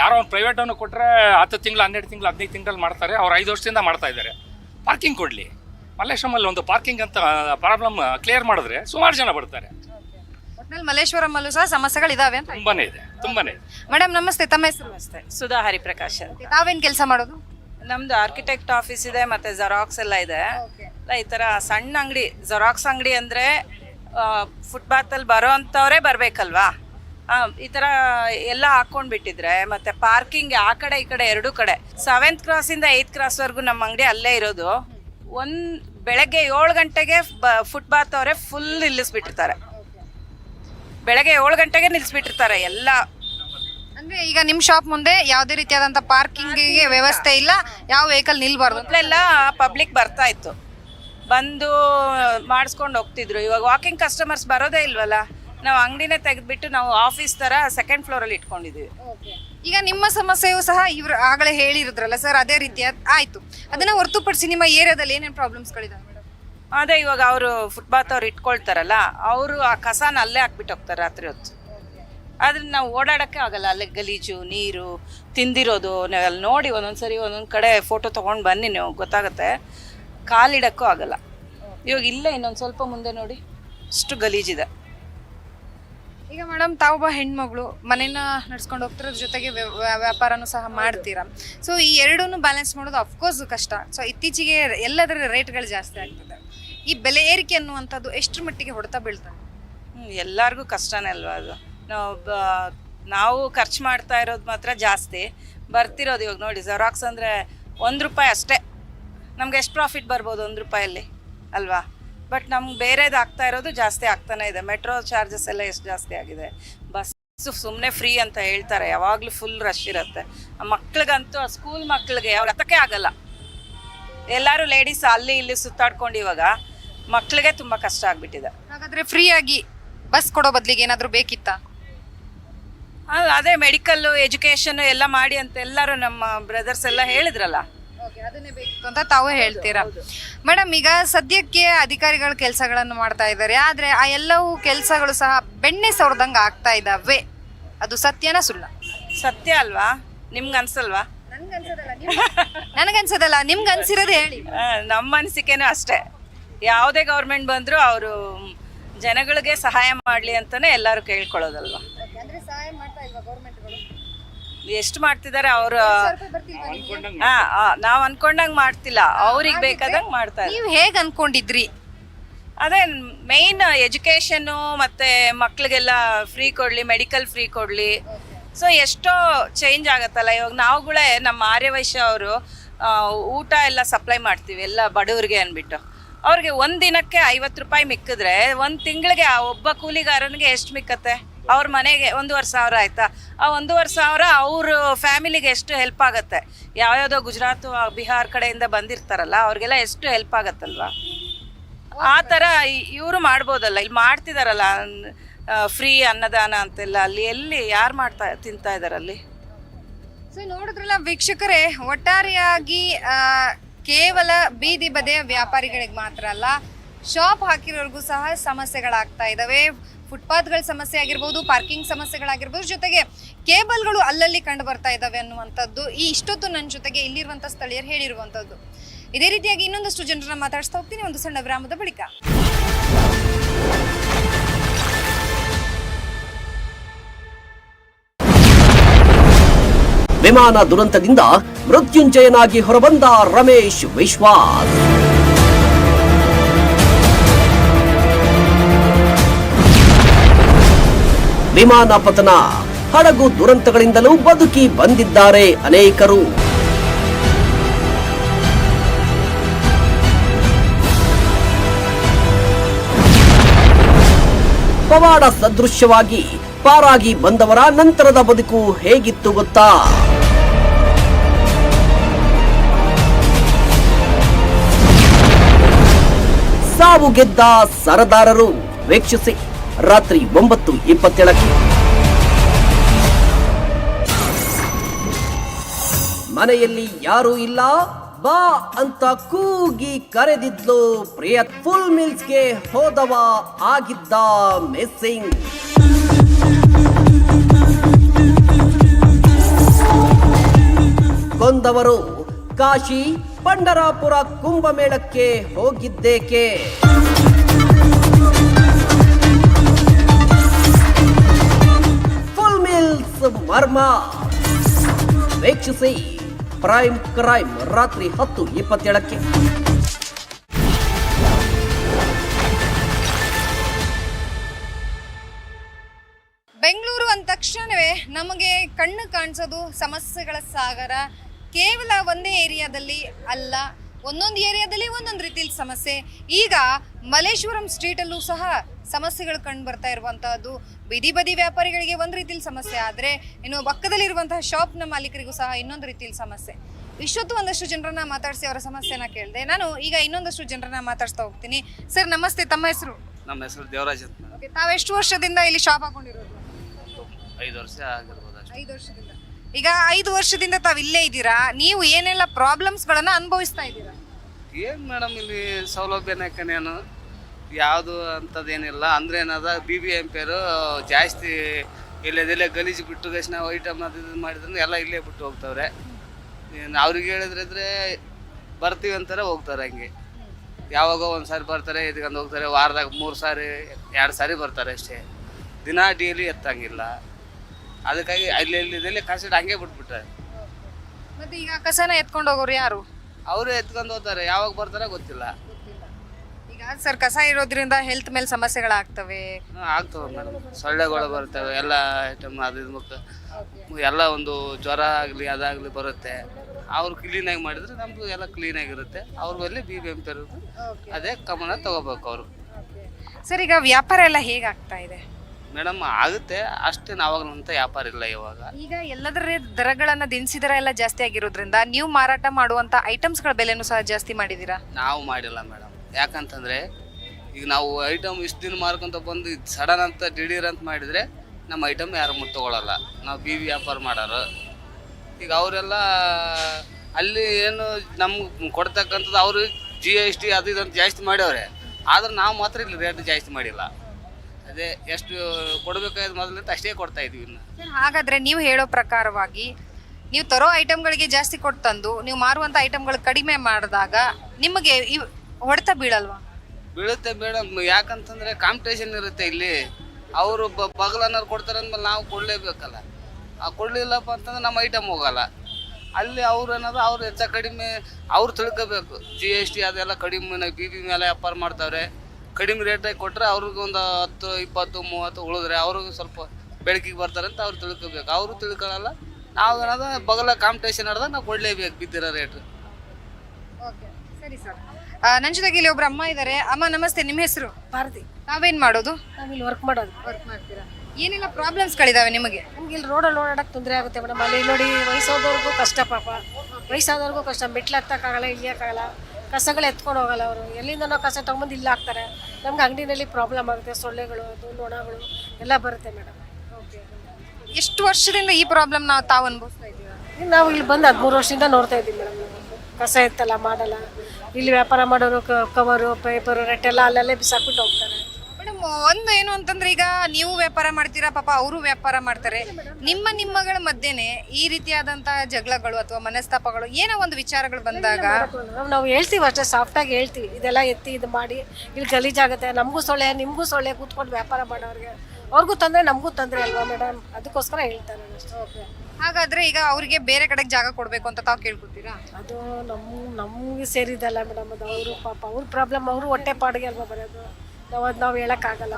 ಯಾರೋ ಒಂದು ಪ್ರೈವೇಟನ್ನು ಕೊಟ್ಟರೆ ಹತ್ತು ತಿಂಗಳು ಹನ್ನೆರಡು ತಿಂಗಳು ಹದಿನೈದು ತಿಂಗಳಲ್ಲಿ ಮಾಡ್ತಾರೆ. ಅವ್ರು ಐದು ವರ್ಷದಿಂದ ಮಾಡ್ತಾ ಇದ್ದಾರೆ. ಪಾರ್ಕಿಂಗ್ ಕೊಡಲಿ. ಮಲ್ಲೇಶ್ವರಮಲ್ಲಿ ಒಂದು ಪಾರ್ಕಿಂಗ್ ಅಂತ ಪ್ರಾಬ್ಲಮ್ ಕ್ಲಿಯರ್ ಮಾಡಿದ್ರೆ ಸುಮಾರು ಜನ ಬರ್ತಾರೆ. ಒಟ್ನಲ್ಲಿ ಮಲ್ಲೇಶ್ವರಮಲ್ಲೂ ಸಹ ಸಮಸ್ಯೆಗಳು ಇದಾವೆ ಅಂತ ತುಂಬಾನೇ ಇದೆ ತುಂಬಾನೇ ಇದೆ. ಮೇಡಮ್ ನಮಸ್ತೆ. ತಮ್ಮ ಹೆಸರು ನಮಸ್ತೆ. ಸುಧಾ ಹರಿಪ್ರಕಾಶ್ ಅಂತ. ತಾವೇನ್ ಕೆಲಸ ಮಾಡೋದು? ನಮ್ದು ಆರ್ಕಿಟೆಕ್ಟ್ ಆಫೀಸ್ ಇದೆ ಮತ್ತೆ ಜೆರಾಕ್ಸ್ ಎಲ್ಲ ಇದೆ. ಈ ತರ ಸಣ್ಣ ಅಂಗಡಿ ಜೆರಾಕ್ಸ್ ಅಂಗಡಿ ಅಂದ್ರೆ ಫುಟ್ಪಾತ್ ಅಲ್ಲಿ ಬರೋ ಅಂಥವ್ರೇ ಬರ್ಬೇಕಲ್ವಾ ಈ ತರ ಎಲ್ಲ ಹಾಕೊಂಡ್ ಬಿಟ್ಟಿದ್ರೆ ಮತ್ತೆ ಪಾರ್ಕಿಂಗ್ ಆ ಕಡೆ ಈ ಕಡೆ ಎರಡು ಕಡೆ. ಸೆವೆಂತ್ ಕ್ರಾಸ್ ಇಂದ ಏತ್ ಕ್ರಾಸ್ ವರ್ಗು ನಮ್ಮ ಅಂಗಡಿ ಅಲ್ಲೇ ಇರೋದು. ಒಂದ್ ಬೆಳಗ್ಗೆ ಏಳು ಗಂಟೆಗೆ ಫುಟ್ಪಾತ್ ಅವರೇ ಫುಲ್ ನಿಲ್ಲಿಸ್ಬಿಟ್ಟಿರ್ತಾರೆ. ಬೆಳಗ್ಗೆ ಏಳು ಗಂಟೆಗೆ ನಿಲ್ಲಿಸ್ಬಿಟ್ಟಿರ್ತಾರೆ ಎಲ್ಲ ಅಂದ್ರೆ ಈಗ ನಿಮ್ ಶಾಪ್ ಮುಂದೆ ಯಾವುದೇ ರೀತಿಯಾದಂತ ಪಾರ್ಕಿಂಗ್ ವ್ಯವಸ್ಥೆ ಇಲ್ಲ. ಯಾವ ವೆಹಿಕಲ್ ನಿಲ್ಬಾರ್ದು? ಎಲ್ಲ ಪಬ್ಲಿಕ್ ಬರ್ತಾ ಇತ್ತು. ಬಂದು ಮಾಡಿಸ್ಕೊಂಡು ಹೋಗ್ತಿದ್ರು. ಇವಾಗ ವಾಕಿಂಗ್ ಕಸ್ಟಮರ್ಸ್ ಬರೋದೇ ಇಲ್ವಲ್ಲ? ನಾವು ಅಂಗಡಿನೇ ತೆಗೆದ್ಬಿಟ್ಟು ನಾವು ಆಫೀಸ್ ತರ ಸೆಕೆಂಡ್ ಫ್ಲೋರ್ ಅಲ್ಲಿ ಇಟ್ಕೊಂಡಿದೀವಿ. ಈಗ ನಿಮ್ಮ ಸಮಸ್ಯೆಯು ಸಹ ಇವ್ರು ಆಗಲೇ ಹೇಳಿರೋದ್ರಲ್ಲ ಸರ್ ಅದೇ ರೀತಿಯ ಆಯ್ತು. ಅದನ್ನ ಹೊರತುಪಡಿಸಿ ನಿಮ್ಮ ಏರಿಯಾದಲ್ಲಿ ಏನೇನು ಪ್ರಾಬ್ಲಮ್ಸ್ಗಳಿದಾವೆ ಅದೇ ಇವಾಗ ಅವರು ಫುಟ್ಪಾತ್ ಅವ್ರು ಇಟ್ಕೊಳ್ತಾರಲ್ಲ ಅವರು ಆ ಕಸಾನ ಅಲ್ಲೇ ಹಾಕ್ಬಿಟ್ಟು ಹೋಗ್ತಾರೆ ರಾತ್ರಿ ಹೊತ್ತು. ಆದ್ರೆ ನಾವು ಓಡಾಡಕ್ಕೆ ಆಗಲ್ಲ. ಅಲ್ಲೇ ಗಲೀಜು ನೀರು ತಿಂದಿರೋದು ನೀವು ಅಲ್ಲಿ ನೋಡಿ ಒಂದೊಂದ್ಸರಿ ಒಂದೊಂದು ಕಡೆ ಫೋಟೋ ತೊಗೊಂಡು ಬನ್ನಿ ನೀವು ಗೊತ್ತಾಗುತ್ತೆ. ಕಾಲಿಡಕ್ಕೂ ಆಗಲ್ಲ. ಇವಾಗ ಇಲ್ಲ ಇನ್ನೊಂದು ಸ್ವಲ್ಪ ಮುಂದೆ ನೋಡಿ ಅಷ್ಟು ಗಲೀಜಿದೆ. ಈಗ ಮೇಡಮ್ ತಾವೊಬ್ಬ ಹೆಣ್ಮಗಳು ಮನೇನ ನಡ್ಸ್ಕೊಂಡು ಹೋಗ್ತಿರೋ ಜೊತೆಗೆ ವ್ಯ- ವ್ಯ- ವ್ಯಾಪಾರನೂ ಸಹ ಮಾಡ್ತೀರಾ? ಸೊ ಈ ಎರಡನ್ನೂ ಬ್ಯಾಲೆನ್ಸ್ ಮಾಡೋದು ಅಫ್ಕೋರ್ಸ್ ಕಷ್ಟ. ಸೊ ಇತ್ತೀಚೆಗೆ ಎಲ್ಲದರ ರೇಟ್ಗಳು ಜಾಸ್ತಿ ಆಗ್ತದೆ. ಈ ಬೆಲೆ ಏರಿಕೆ ಅನ್ನುವಂಥದ್ದು ಎಷ್ಟರ ಮಟ್ಟಿಗೆ ಹೊಡೆತ ಬೀಳ್ತದೆ? ಹ್ಞೂ ಎಲ್ಲರಿಗೂ ಕಷ್ಟನೇ ಅಲ್ವಾ ಅದು? ನಾವು ಖರ್ಚು ಮಾಡ್ತಾ ಇರೋದು ಮಾತ್ರ ಜಾಸ್ತಿ. ಬರ್ತಿರೋದು ಇವಾಗ ನೋಡಿ ಜೆರಾಕ್ಸ್ ಅಂದರೆ ಒಂದು ರೂಪಾಯಿ ಅಷ್ಟೇ. ನಮ್ಗೆ ಎಷ್ಟು ಪ್ರಾಫಿಟ್ ಬರ್ಬೋದು ಒಂದು ರೂಪಾಯಲ್ಲಿ? ಅಲ್ವಾ? ಬಟ್ ನಮ್ಗೆ ಬೇರೆದು ಆಗ್ತಾ ಇರೋದು ಜಾಸ್ತಿ ಆಗ್ತಾನೆ ಇದೆ. ಮೆಟ್ರೋ ಚಾರ್ಜಸ್ ಎಲ್ಲ ಎಷ್ಟು ಜಾಸ್ತಿ ಆಗಿದೆ? ಬಸ್ಸು ಸುಮ್ಮನೆ ಫ್ರೀ ಅಂತ ಹೇಳ್ತಾರೆ. ಯಾವಾಗಲೂ ಫುಲ್ ರಶ್ ಇರುತ್ತೆ. ಮಕ್ಳಿಗಂತೂ ಸ್ಕೂಲ್ ಮಕ್ಳಿಗೆ ಅವ್ರ ಹತ್ತಕ್ಕೆ ಆಗಲ್ಲ. ಎಲ್ಲರೂ ಲೇಡೀಸ್ ಅಲ್ಲಿ ಇಲ್ಲಿ ಸುತ್ತಾಡ್ಕೊಂಡು ಇವಾಗ ಮಕ್ಳಿಗೆ ತುಂಬ ಕಷ್ಟ ಆಗಿಬಿಟ್ಟಿದೆ. ಹಾಗಾದರೆ ಫ್ರೀಯಾಗಿ ಬಸ್ ಕೊಡೋ ಬದಲಿಗೆ ಏನಾದರೂ ಬೇಕಿತ್ತಾ? ಅದೇ ಮೆಡಿಕಲ್ ಎಜುಕೇಶನ್ ಎಲ್ಲ ಮಾಡಿ ಅಂತ ಎಲ್ಲರೂ ನಮ್ಮ ಬ್ರದರ್ಸ್ ಎಲ್ಲ ಹೇಳಿದ್ರಲ್ಲ. ಅದನ್ನೇ ಬೇಕು ಅಂತ ತಾವು ಹೇಳ್ತೀರಾ? ಮೇಡಮ್ ಈಗ ಸದ್ಯಕ್ಕೆ ಅಧಿಕಾರಿಗಳು ಕೆಲಸಗಳನ್ನು ಮಾಡ್ತಾ ಇದ್ದಾರೆ ಆದ್ರೆ ಆ ಎಲ್ಲವೂ ಕೆಲಸಗಳು ಸಹ ಬೆಣ್ಣೆ ಸವರ್ದಂಗೆ ಆಗ್ತಾ ಇದ್ದಾವೆ ಅದು ಸತ್ಯನ ಸುಳ್ಳ? ಸತ್ಯ ಅಲ್ವಾ? ನಿಮ್ಗೆ ಅನ್ಸಲ್ವಾ? ನನಗನ್ಸದಲ್ಲ ನಿಮ್ಗೆ ಅನ್ಸಿರೋದು ಹೇಳಿ. ನಮ್ಮ ಅನಿಸಿಕೆನೂ ಅಷ್ಟೇ. ಯಾವುದೇ ಗೌರ್ಮೆಂಟ್ ಬಂದರೂ ಅವರು ಜನಗಳಿಗೆ ಸಹಾಯ ಮಾಡಲಿ ಅಂತಲೇ ಎಲ್ಲರೂ ಕೇಳ್ಕೊಳ್ಳೋದಲ್ವಾ? ಎಷ್ಟು ಮಾಡ್ತಿದ್ದಾರೆ ಅವರು ನಾವು ಅನ್ಕೊಂಡಂಗೆ ಮಾಡ್ತಿಲ್ಲ. ಅವ್ರಿಗೆ ಬೇಕಾದಂಗೆ ಮಾಡ್ತಾರೆ ನೀವು ಹೇಗೆ ಅನ್ಕೊಂಡಿದ್ರಿ? ಅದೇ ಮೇಯ್ನ್ ಎಜುಕೇಷನ್ನು ಮತ್ತು ಮಕ್ಳಿಗೆಲ್ಲ ಫ್ರೀ ಕೊಡಲಿ ಮೆಡಿಕಲ್ ಫ್ರೀ ಕೊಡಲಿ. ಸೊ ಎಷ್ಟೋ ಚೇಂಜ್ ಆಗತ್ತಲ್ಲ. ಇವಾಗ ನಾವುಗಳೇ ನಮ್ಮ ಆರ್ಯವೈಶ್ಯ ಅವರು ಊಟ ಎಲ್ಲ ಸಪ್ಲೈ ಮಾಡ್ತೀವಿ ಎಲ್ಲ ಬಡವ್ರಿಗೆ ಅಂದ್ಬಿಟ್ಟು ಅವ್ರಿಗೆ ಒಂದು ದಿನಕ್ಕೆ ಐವತ್ತು ರೂಪಾಯಿ ಮಿಕ್ಕಿದ್ರೆ ಒಂದು ತಿಂಗಳಿಗೆ ಆ ಒಬ್ಬ ಕೂಲಿಗಾರನಿಗೆ ಎಷ್ಟು ಮಿಕ್ಕತ್ತೆ? ಅವ್ರ ಮನೆಗೆ ಒಂದೂವರೆ ಸಾವಿರ ಆಯ್ತಾ? ಆ ಒಂದೂವರೆ ಸಾವಿರ ಅವ್ರ ಫ್ಯಾಮಿಲಿಗೆ ಎಷ್ಟು ಹೆಲ್ಪ್ ಆಗುತ್ತೆ? ಯಾವ್ಯಾವುದೋ ಗುಜರಾತ್, ಬಿಹಾರ್ ಕಡೆಯಿಂದ ಬಂದಿರ್ತಾರಲ್ಲ, ಅವ್ರಿಗೆಲ್ಲ ಎಷ್ಟು ಹೆಲ್ಪ್ ಆಗತ್ತಲ್ವಾ? ಆ ಥರ ಇವರು ಮಾಡ್ಬೋದಲ್ಲ ಇಲ್ಲಿ ಮಾಡ್ತಿದಾರಲ್ಲ ಫ್ರೀ ಅನ್ನದಾನ ಅಂತೆಲ್ಲ ಅಲ್ಲಿ ಎಲ್ಲಿ ಯಾರು ಮಾಡ್ತಾ, ತಿಂತಾ ಇದಾರೆ ಅಲ್ಲಿ ಸೊ ನೋಡಿದ್ರಲ್ಲ ವೀಕ್ಷಕರೇ, ಒಟ್ಟಾರೆಯಾಗಿ ಕೇವಲ ಬೀದಿ ಬದಿಯ ವ್ಯಾಪಾರಿಗಳಿಗೆ ಮಾತ್ರ ಅಲ್ಲ ಶಾಪ್ ಹಾಕಿರೋರ್ಗೂ ಸಹ ಸಮಸ್ಯೆಗಳಾಗ್ತಾ ಇದಾವೆ. ಫುಟ್ಪಾತ್ಗಳ ಸಮಸ್ಯೆ ಆಗಿರ್ಬೋದು, ಪಾರ್ಕಿಂಗ್ ಸಮಸ್ಯೆಗಳಾಗಿರ್ಬೋದು, ಜೊತೆಗೆ ಕೇಬಲ್ಗಳು ಅಲ್ಲಲ್ಲಿ ಕಂಡು ಬರ್ತಾ ಇದಾವೆ ಅನ್ನುವಂಥದ್ದು, ಈ ಇಷ್ಟೊತ್ತು ನನ್ನ ಜೊತೆಗೆ ಇಲ್ಲಿರುವಂಥ ಸ್ಥಳೀಯರು ಹೇಳಿರುವಂಥದ್ದು. ಇದೇ ರೀತಿಯಾಗಿ ಇನ್ನೊಂದಷ್ಟು ಜನರನ್ನ ಮಾತಾಡಿಸ್ತಾ ಹೋಗ್ತೀನಿ, ಒಂದು ಸಣ್ಣ ವಿರಾಮದ ಬಳಿಕ. ವಿಮಾನ ದುರಂತದಿಂದ ಮೃತ್ಯುಂಜಯನಾಗಿ ಹೊರಬಂದ ರಮೇಶ್ ವಿಶ್ವಾಸ್. ವಿಮಾನ ಪತನ. ಹಡಗು ದುರಂತಗಳಿಂದಲೂ ಬದುಕಿ ಬಂದಿದ್ದಾರೆ ಅನೇಕರು. ಪವಾಡ ಸದೃಶ್ಯವಾಗಿ ಪಾರಾಗಿ ಬಂದವರ ನಂತರದ ಬದುಕು ಹೇಗಿತ್ತು ಗೊತ್ತಾ? ಸಾವು ಗೆದ್ದ ಸರದಾರರು, ವೀಕ್ಷಿಸಿ. ರಾತ್ರಿ ಒಂಬತ್ತು ಇಪ್ಪತ್ತೇಳಕ್ಕೆ. ಮನೆಯಲ್ಲಿ ಯಾರೂ ಇಲ್ಲ? ಬಾ ಅಂತ ಕೂಗಿ ಕರೆದಿದ್ಲು ಪ್ರಿಯ ಫುಲ್ ಮಿಲ್ಸ್ಗೆ ಹೋದವ ಆಗಿದ್ದ ಮಿಸ್ಸಿಂಗ್. ಕೊಂದವರು ಕಾಶಿ, ಪಂಡರಾಪುರ ಕುಂಭಮೇಳಕ್ಕೆ ಹೋಗಿದ್ದೇಕೆ? ಫುಲ್ ಮಿಲ್ಸ್ ಮರ್ಮ ವೀಕ್ಷಿಸಿ ಪ್ರೈಮ್ ಕ್ರೈಮ್ ರಾತ್ರಿ ಹತ್ತು ಇಪ್ಪತ್ತೇಳಕ್ಕೆ. ಬೆಂಗಳೂರು ಅಂದ ತಕ್ಷಣವೇ ನಮಗೆ ಕಣ್ಣು ಕಾಣಿಸೋದು ಸಮಸ್ಯೆಗಳ ಸಾಗರ. ಕೇವಲ ಒಂದೇ ಏರಿಯಾದಲ್ಲಿ ಅಲ್ಲ ಒಂದೊಂದು ಏರಿಯಾದಲ್ಲಿ ಒಂದೊಂದು ರೀತಿಯಲ್ಲಿ ಸಮಸ್ಯೆ. ಈಗ ಮಲೇಶ್ವರಂ ಸ್ಟ್ರೀಟಲ್ಲೂ ಸಹ ಸಮಸ್ಯೆಗಳು ಕಂಡು ಬರ್ತಾ ಇರುವಂತಹದ್ದು. ಬೀದಿ ಬದಿ ವ್ಯಾಪಾರಿಗಳಿಗೆ ಒಂದು ರೀತಿಯಲ್ಲಿ ಸಮಸ್ಯೆ ಆದರೆ ಇನ್ನು ಪಕ್ಕದಲ್ಲಿರುವಂತಹ ಶಾಪ್ನ ಮಾಲೀಕರಿಗೂ ಸಹ ಇನ್ನೊಂದು ರೀತಿಯಲ್ಲಿ ಸಮಸ್ಯೆ. ಇಷ್ಟೊತ್ತು ಒಂದಷ್ಟು ಜನರನ್ನ ಮಾತಾಡಿಸಿ ಅವರ ಸಮಸ್ಯೆನ ಕೇಳಿದೆ. ನಾನು ಈಗ ಇನ್ನೊಂದಷ್ಟು ಜನರನ್ನ ಮಾತಾಡ್ಸ್ತಾ ಹೋಗ್ತೀನಿ. ಸರ್ ನಮಸ್ತೆ ತಮ್ಮ ಹೆಸರು? ನಮ್ಮ ಹೆಸರು ದೇವರಾಜ್ ಅಂತ. ಓಕೆ ತಾವೆಷ್ಟು ವರ್ಷದಿಂದ ಇಲ್ಲಿ ಶಾಪ್ ಹಾಕೊಂಡಿರೋದು? ಐದು ವರ್ಷ ಆಗಿರ್ಬೋದು ಅಷ್ಟೇ. ಐದು ವರ್ಷದಿಂದ. ಈಗ ಐದು ವರ್ಷದಿಂದ ತಾವ್ ಇಲ್ಲೇ ಇದ್ದೀರಾ? ನೀವು ಏನೆಲ್ಲ ಪ್ರಾಬ್ಲಮ್ಸ್ ಗಳನ್ನ ಅನುಭವಿಸ್ತಾ ಇದ್ದೀರಾ? ಏನು ಮೇಡಮ್ ಇಲ್ಲಿ ಸೌಲಭ್ಯನಕ್ಕನೇನು ಯಾವುದು ಅಂಥದ್ದೇನಿಲ್ಲ ಅಂದ್ರೆ ಏನದ ಬಿ ಬಿ ಎಂ ಜಾಸ್ತಿ ಇಲ್ಲದಿಲ್ಲೇ ಗಲೀಜು ಬಿಟ್ಟು ಗೇಸ್ ನಾವು ಐಟಮ್ ಅದು ಇದು ಮಾಡಿದ್ರೆ ಎಲ್ಲ ಇಲ್ಲೇ ಬಿಟ್ಟು ಹೋಗ್ತವ್ರೆ. ಅವ್ರಿಗೆ ಹೇಳಿದ್ರೆ ಬರ್ತೀವಿ ಅಂತಾರೆ, ಹೋಗ್ತಾರೆ ಹಂಗೆ. ಯಾವಾಗ ಒಂದು ಸಾರಿ ಬರ್ತಾರೆ ಎದ್ಕೊಂಡು ಹೋಗ್ತಾರೆ. ವಾರದಾಗ ಮೂರು ಸಾರಿ, ಎರಡು ಸಾರಿ ಬರ್ತಾರೆ ಅಷ್ಟೇ. ದಿನ ಡೈಲಿ ಎತ್ತಂಗಿಲ್ಲ. ಅದಕ್ಕಾಗಿ ಅಲ್ಲಿ ಇಲ್ಲಿದಲ್ಲಿ ಕಾಸಿಟ್ಟು ಹಂಗೆ ಬಿಟ್ಬಿಟ್ರೆ. ಮತ್ತೆ ಈಗ ಕಸನ ಎತ್ಕೊಂಡು ಹೋಗೋರು ಯಾರು? ಅವರು ಎತ್ಕೊಂಡು ಹೋಗ್ತಾರೆ ಯಾವಾಗ ಬರ್ತಾರೆ ಗೊತ್ತಿಲ್ಲ. ಈಗ ಸರ್ ಕಸ ಇರೋದ್ರಿಂದ ಹೆಲ್ತ್ ಮೇಲೆ ಸಮಸ್ಯೆಗಳಾಗ್ತವೆ. ಆಗ್ತವೆ ಆಗ್ತವೆ ಮೇಡಮ್ ಸೊಳ್ಳೆಗಳು ಬರ್ತವೆ ಎಲ್ಲ ಐಟಮ್ ಅದು ಇದು ಮುಖ ಎಲ್ಲ ಒಂದು ಜ್ವರ ಆಗಲಿ ಅದಾಗಲಿ ಬರುತ್ತೆ. ಅವ್ರು ಕ್ಲೀನಾಗಿ ಮಾಡಿದ್ರೆ ನಮ್ದು ಎಲ್ಲ ಕ್ಲೀನಾಗಿರುತ್ತೆ ಅವ್ರ ಮೇಲೆ ಬಿ ಬಿ ಎಂ ಪಿ ಅದೇ ಗಮನ ತಗೋಬೇಕು ಅವರು. ಸರ್ ಈಗ ವ್ಯಾಪಾರ ಎಲ್ಲ ಹೇಗಾಗ್ತಾ ಇದೆ? ಮೇಡಮ್ ಆಗುತ್ತೆ. ಅಷ್ಟು ನಾವಾಗಲಂತ ವ್ಯಾಪಾರ ಇಲ್ಲ ಇವಾಗ. ಈಗ ಎಲ್ಲದರ ದರಗಳನ್ನ ದಿನಸಿ ದರ ಎಲ್ಲ ಜಾಸ್ತಿ ಆಗಿರೋದ್ರಿಂದ ನೀವು ಮಾರಾಟ ಮಾಡುವಂತ ಐಟಮ್ಸ್ಗಳ ಬೆಲೆನೂ ಸಹ ಜಾಸ್ತಿ ಮಾಡಿದೀರಾ? ನಾವು ಮಾಡಿಲ್ಲ ಮೇಡಮ್. ಯಾಕಂತಂದ್ರೆ ಈಗ ನಾವು ಐಟಮ್ ಇಷ್ಟು ದಿನ ಮಾರ್ಕೊಂತ ಬಂದು ಸಡನ್ ಅಂತ ದಿಢೀರ್ ಅಂತ ಮಾಡಿದ್ರೆ ನಮ್ಮ ಐಟಮ್ ಯಾರು ಮುಟ್ಟುಕೊಳ್ಳಲ್ಲ ನಾವು ಬಿ ವಿ ವ್ಯಾಪಾರ ಮಾಡೋರು. ಈಗ ಅವರೆಲ್ಲ ಅಲ್ಲಿ ಏನು ನಮ್ಗೆ ಕೊಡ್ತಕ್ಕಂಥದ್ದು ಅವರು ಜಿ ಎಸ್ ಟಿ ಅದು ಇದಂತ ಅಂತ ಜಾಸ್ತಿ ಮಾಡ್ಯವ್ರೆ ಆದ್ರೆ ನಾವು ಮಾತ್ರ ಇಲ್ಲಿ ರೇಟ್ ಜಾಸ್ತಿ ಮಾಡಿಲ್ಲ. ಅದೇ ಎಷ್ಟು ಕೊಡಬೇಕಾದ ಮೊದಲಿಂದ ಅಷ್ಟೇ ಕೊಡ್ತಾ ಇದೀವಿ ಇನ್ನು. ಸರ್, ಹಾಗಾದ್ರೆ ನೀವು ಹೇಳೋ ಪ್ರಕಾರವಾಗಿ ನೀವು ತರೋ ಐಟಮ್ಗಳಿಗೆ ಜಾಸ್ತಿ ಕೊಟ್ಟು ತಂದು ನೀವು ಮಾರುವಂಥ ಐಟಮ್ಗಳು ಕಡಿಮೆ ಮಾಡಿದಾಗ ನಿಮಗೆ ಇವ್- ಹೊಡೆತ ಬೀಳಲ್ವಾ? ಬೀಳುತ್ತೆ ಮೇಡಮ್ ಯಾಕಂತಂದ್ರೆ ಕಾಂಪಿಟೇಷನ್ ಇರುತ್ತೆ ಇಲ್ಲಿ. ಅವರು ಬಗಲನ್ನೋರು ಕೊಡ್ತಾರೆ ಅಂದ್ಮೇಲೆ ನಾವು ಕೊಡಲೇಬೇಕಲ್ಲ. ಆ ಕೊಡಲಿಲ್ಲಪ್ಪ ಅಂತಂದ್ರೆ ನಮ್ಮ ಐಟಮ್ ಹೋಗಲ್ಲ. ಅಲ್ಲಿ ಅವ್ರು ಏನಾದ್ರು ಅವ್ರು ಹೆಚ್ಚ ಕಡಿಮೆ ಅವ್ರು ತಿಳ್ಕೋಬೇಕು. ಜಿ ಎಸ್ ಟಿ ಅದೆಲ್ಲ ಕಡಿಮೆ ಬಿ ಬಿ ಮೇಲೆ ವ್ಯಾಪಾರ ಮಾಡ್ತಾವ್ರೆ. ಕಡಿಮೆ ರೇಟಾಗಿ ಕೊಟ್ಟರೆ ಅವ್ರಿಗೆ ಒಂದು ಹತ್ತು ಇಪ್ಪತ್ತು ಮೂವತ್ತು ಉಳಿದ್ರೆ ಅವ್ರಿಗೂ ಸ್ವಲ್ಪ ಬೆಳಕಿಗೆ ಬರ್ತಾರೆ ಅಂತ ಅವ್ರು ತಿಳ್ಕೊಬೇಕು. ಅವರು ತಿಳ್ಕೊಳ್ಳಲ್ಲ ನಾವು ಏನದ ಬಗಲ ಕಾಂಪಿಟೇಷನ್ ನಡೆದಾಗ ನಾವು ಕೊಡಲೇಬೇಕು ಬಿದ್ದಿರೋ ರೇಟ್ ಸರಿ ಸರ್ ನನ್ನ ಜೊತೆಗೆ ಇಲ್ಲಿ ಒಬ್ರು ಅಮ್ಮ ಇದ್ದಾರೆ ಅಮ್ಮ ನಮಸ್ತೆ. ನಿಮ್ಮ ಹೆಸರು? ಭಾರತಿ. ನಾವೇನು ಮಾಡೋದು? ನಾವಿಲ್ಲಿ ವರ್ಕ್ ಮಾಡೋದು. ವರ್ಕ್ ಮಾಡ್ತೀರಾ? ಏನೆಲ್ಲ ಪ್ರಾಬ್ಲಮ್ಸ್ಗಳಿದಾವೆ ನಿಮಗೆ? ನಮ್ಗೆ ಇಲ್ಲಿ ರೋಡಲ್ಲಿ ಓಡಾಡಕ್ಕೆ ತೊಂದರೆ ಆಗುತ್ತೆ ಮೇಡಮ್ ಅಲ್ಲಿ ನೋಡಿ ವಯಸ್ಸಾದವ್ರಿಗೂ ಕಷ್ಟ ಪಾಪ. ವಯಸ್ಸಾದವ್ರಿಗೂ ಕಷ್ಟ. ಮೆಟ್ಲು ಹತ್ತಕ್ಕಾಗಲ್ಲ ಇಳಿಯೋಕ್ಕಾಗಲ್ಲ. ಕಸಗಳು ಎತ್ಕೊಂಡು ಹೋಗಲ್ಲ ಅವರು. ಎಲ್ಲಿಂದನೋ ಕಸ ತೊಗೊಂಬಂದು ಇಲ್ಲಿ ಹಾಕ್ತಾರೆ. ನಮ್ಗೆ ಅಂಗಡಿನಲ್ಲಿ ಪ್ರಾಬ್ಲಮ್ ಆಗುತ್ತೆ. ಸೊಳ್ಳೆಗಳು ಅದು ನೊಣಗಳು ಎಲ್ಲ ಬರುತ್ತೆ ಮೇಡಮ್ ಎಷ್ಟು ವರ್ಷದಿಂದ ಈ ಪ್ರಾಬ್ಲಮ್ ನಾವು ತಾವು ಅನುಭವಿಸ್ತಾ ಇದ್ದೀವಿ ಇನ್ನು ನಾವು ಇಲ್ಲಿ ಬಂದು ಹದಿಮೂರು ವರ್ಷದಿಂದ ನೋಡ್ತಾ ಇದ್ದೀವಿ ಮೇಡಮ್ ಕಸ ಎತ್ತಲ್ಲ ಮಾಡಲ್ಲ. ಇಲ್ಲಿ ವ್ಯಾಪಾರ ಮಾಡೋರು ಕವರು ಪೇಪರು ರೆಟ್ಟೆಲ್ಲ ಅಲ್ಲಲ್ಲೇ ಬಿಸಾಕ್ಬಿಟ್ಟು ಹೋಗ್ತಾರೆ. ಒಂದು ಏನು ಅಂತಂದ್ರೆ ಈಗ ನೀವು ವ್ಯಾಪಾರ ಮಾಡ್ತೀರಾ ಪಾಪ ಅವರು ವ್ಯಾಪಾರ ಮಾಡ್ತಾರೆ. ನಿಮ್ಮ ನಿಮ್ಮಗಳ ಮಧ್ಯೆನೆ ಈ ರೀತಿಯಾದಂತಹ ಜಗಳಗಳು ಅಥವಾ ಮನಸ್ತಾಪಗಳು ಏನೋ ಒಂದು ವಿಚಾರಗಳು ಬಂದಾಗ ನಾವು ಹೇಳ್ತೀವಿ ಅಷ್ಟೇ ಸಾಫ್ಟಾಗಿ ಹೇಳ್ತೀವಿ. ಇದೆಲ್ಲ ಎತ್ತಿ ಇದು ಮಾಡಿ ಇಲ್ಲಿ ಗಲೀಜಾಗುತ್ತೆ ನಮಗೂ ಸೊಳ್ಳೆ ನಿಮಗೂ ಸೊಳ್ಳೆ ಕೂತ್ಕೊಂಡು ವ್ಯಾಪಾರ ಮಾಡೋರಿಗೆ. ಅವ್ರಿಗೂ ತೊಂದರೆ ನಮಗೂ ತೊಂದರೆ ಅಲ್ವಾ ಮೇಡಮ್ ಅದಕ್ಕೋಸ್ಕರ ಹೇಳ್ತಾರೆ ಅಷ್ಟೇ. ಹಾಗಾದ್ರೆ ಈಗ ಅವರಿಗೆ ಬೇರೆ ಕಡೆಗೆ ಜಾಗ ಕೊಡ್ಬೇಕು ಅಂತ ತಾವು ಕೇಳ್ಕೊತೀರಾ ಅದು ನಮ್ಮ ನಮಗೆ ಸೇರಿದಲ್ಲ ಮೇಡಮ್ ಅದು. ಅವರು ಪಾಪ ಅವ್ರ ಪ್ರಾಬ್ಲಮ್ ಅವರು ಹೊಟ್ಟೆ ಪಾಡಿಗೆ ಅಲ್ವಾ ಬರೋದು. ಅದು ನಾವು ಹೇಳೋಕ್ಕಾಗಲ್ಲ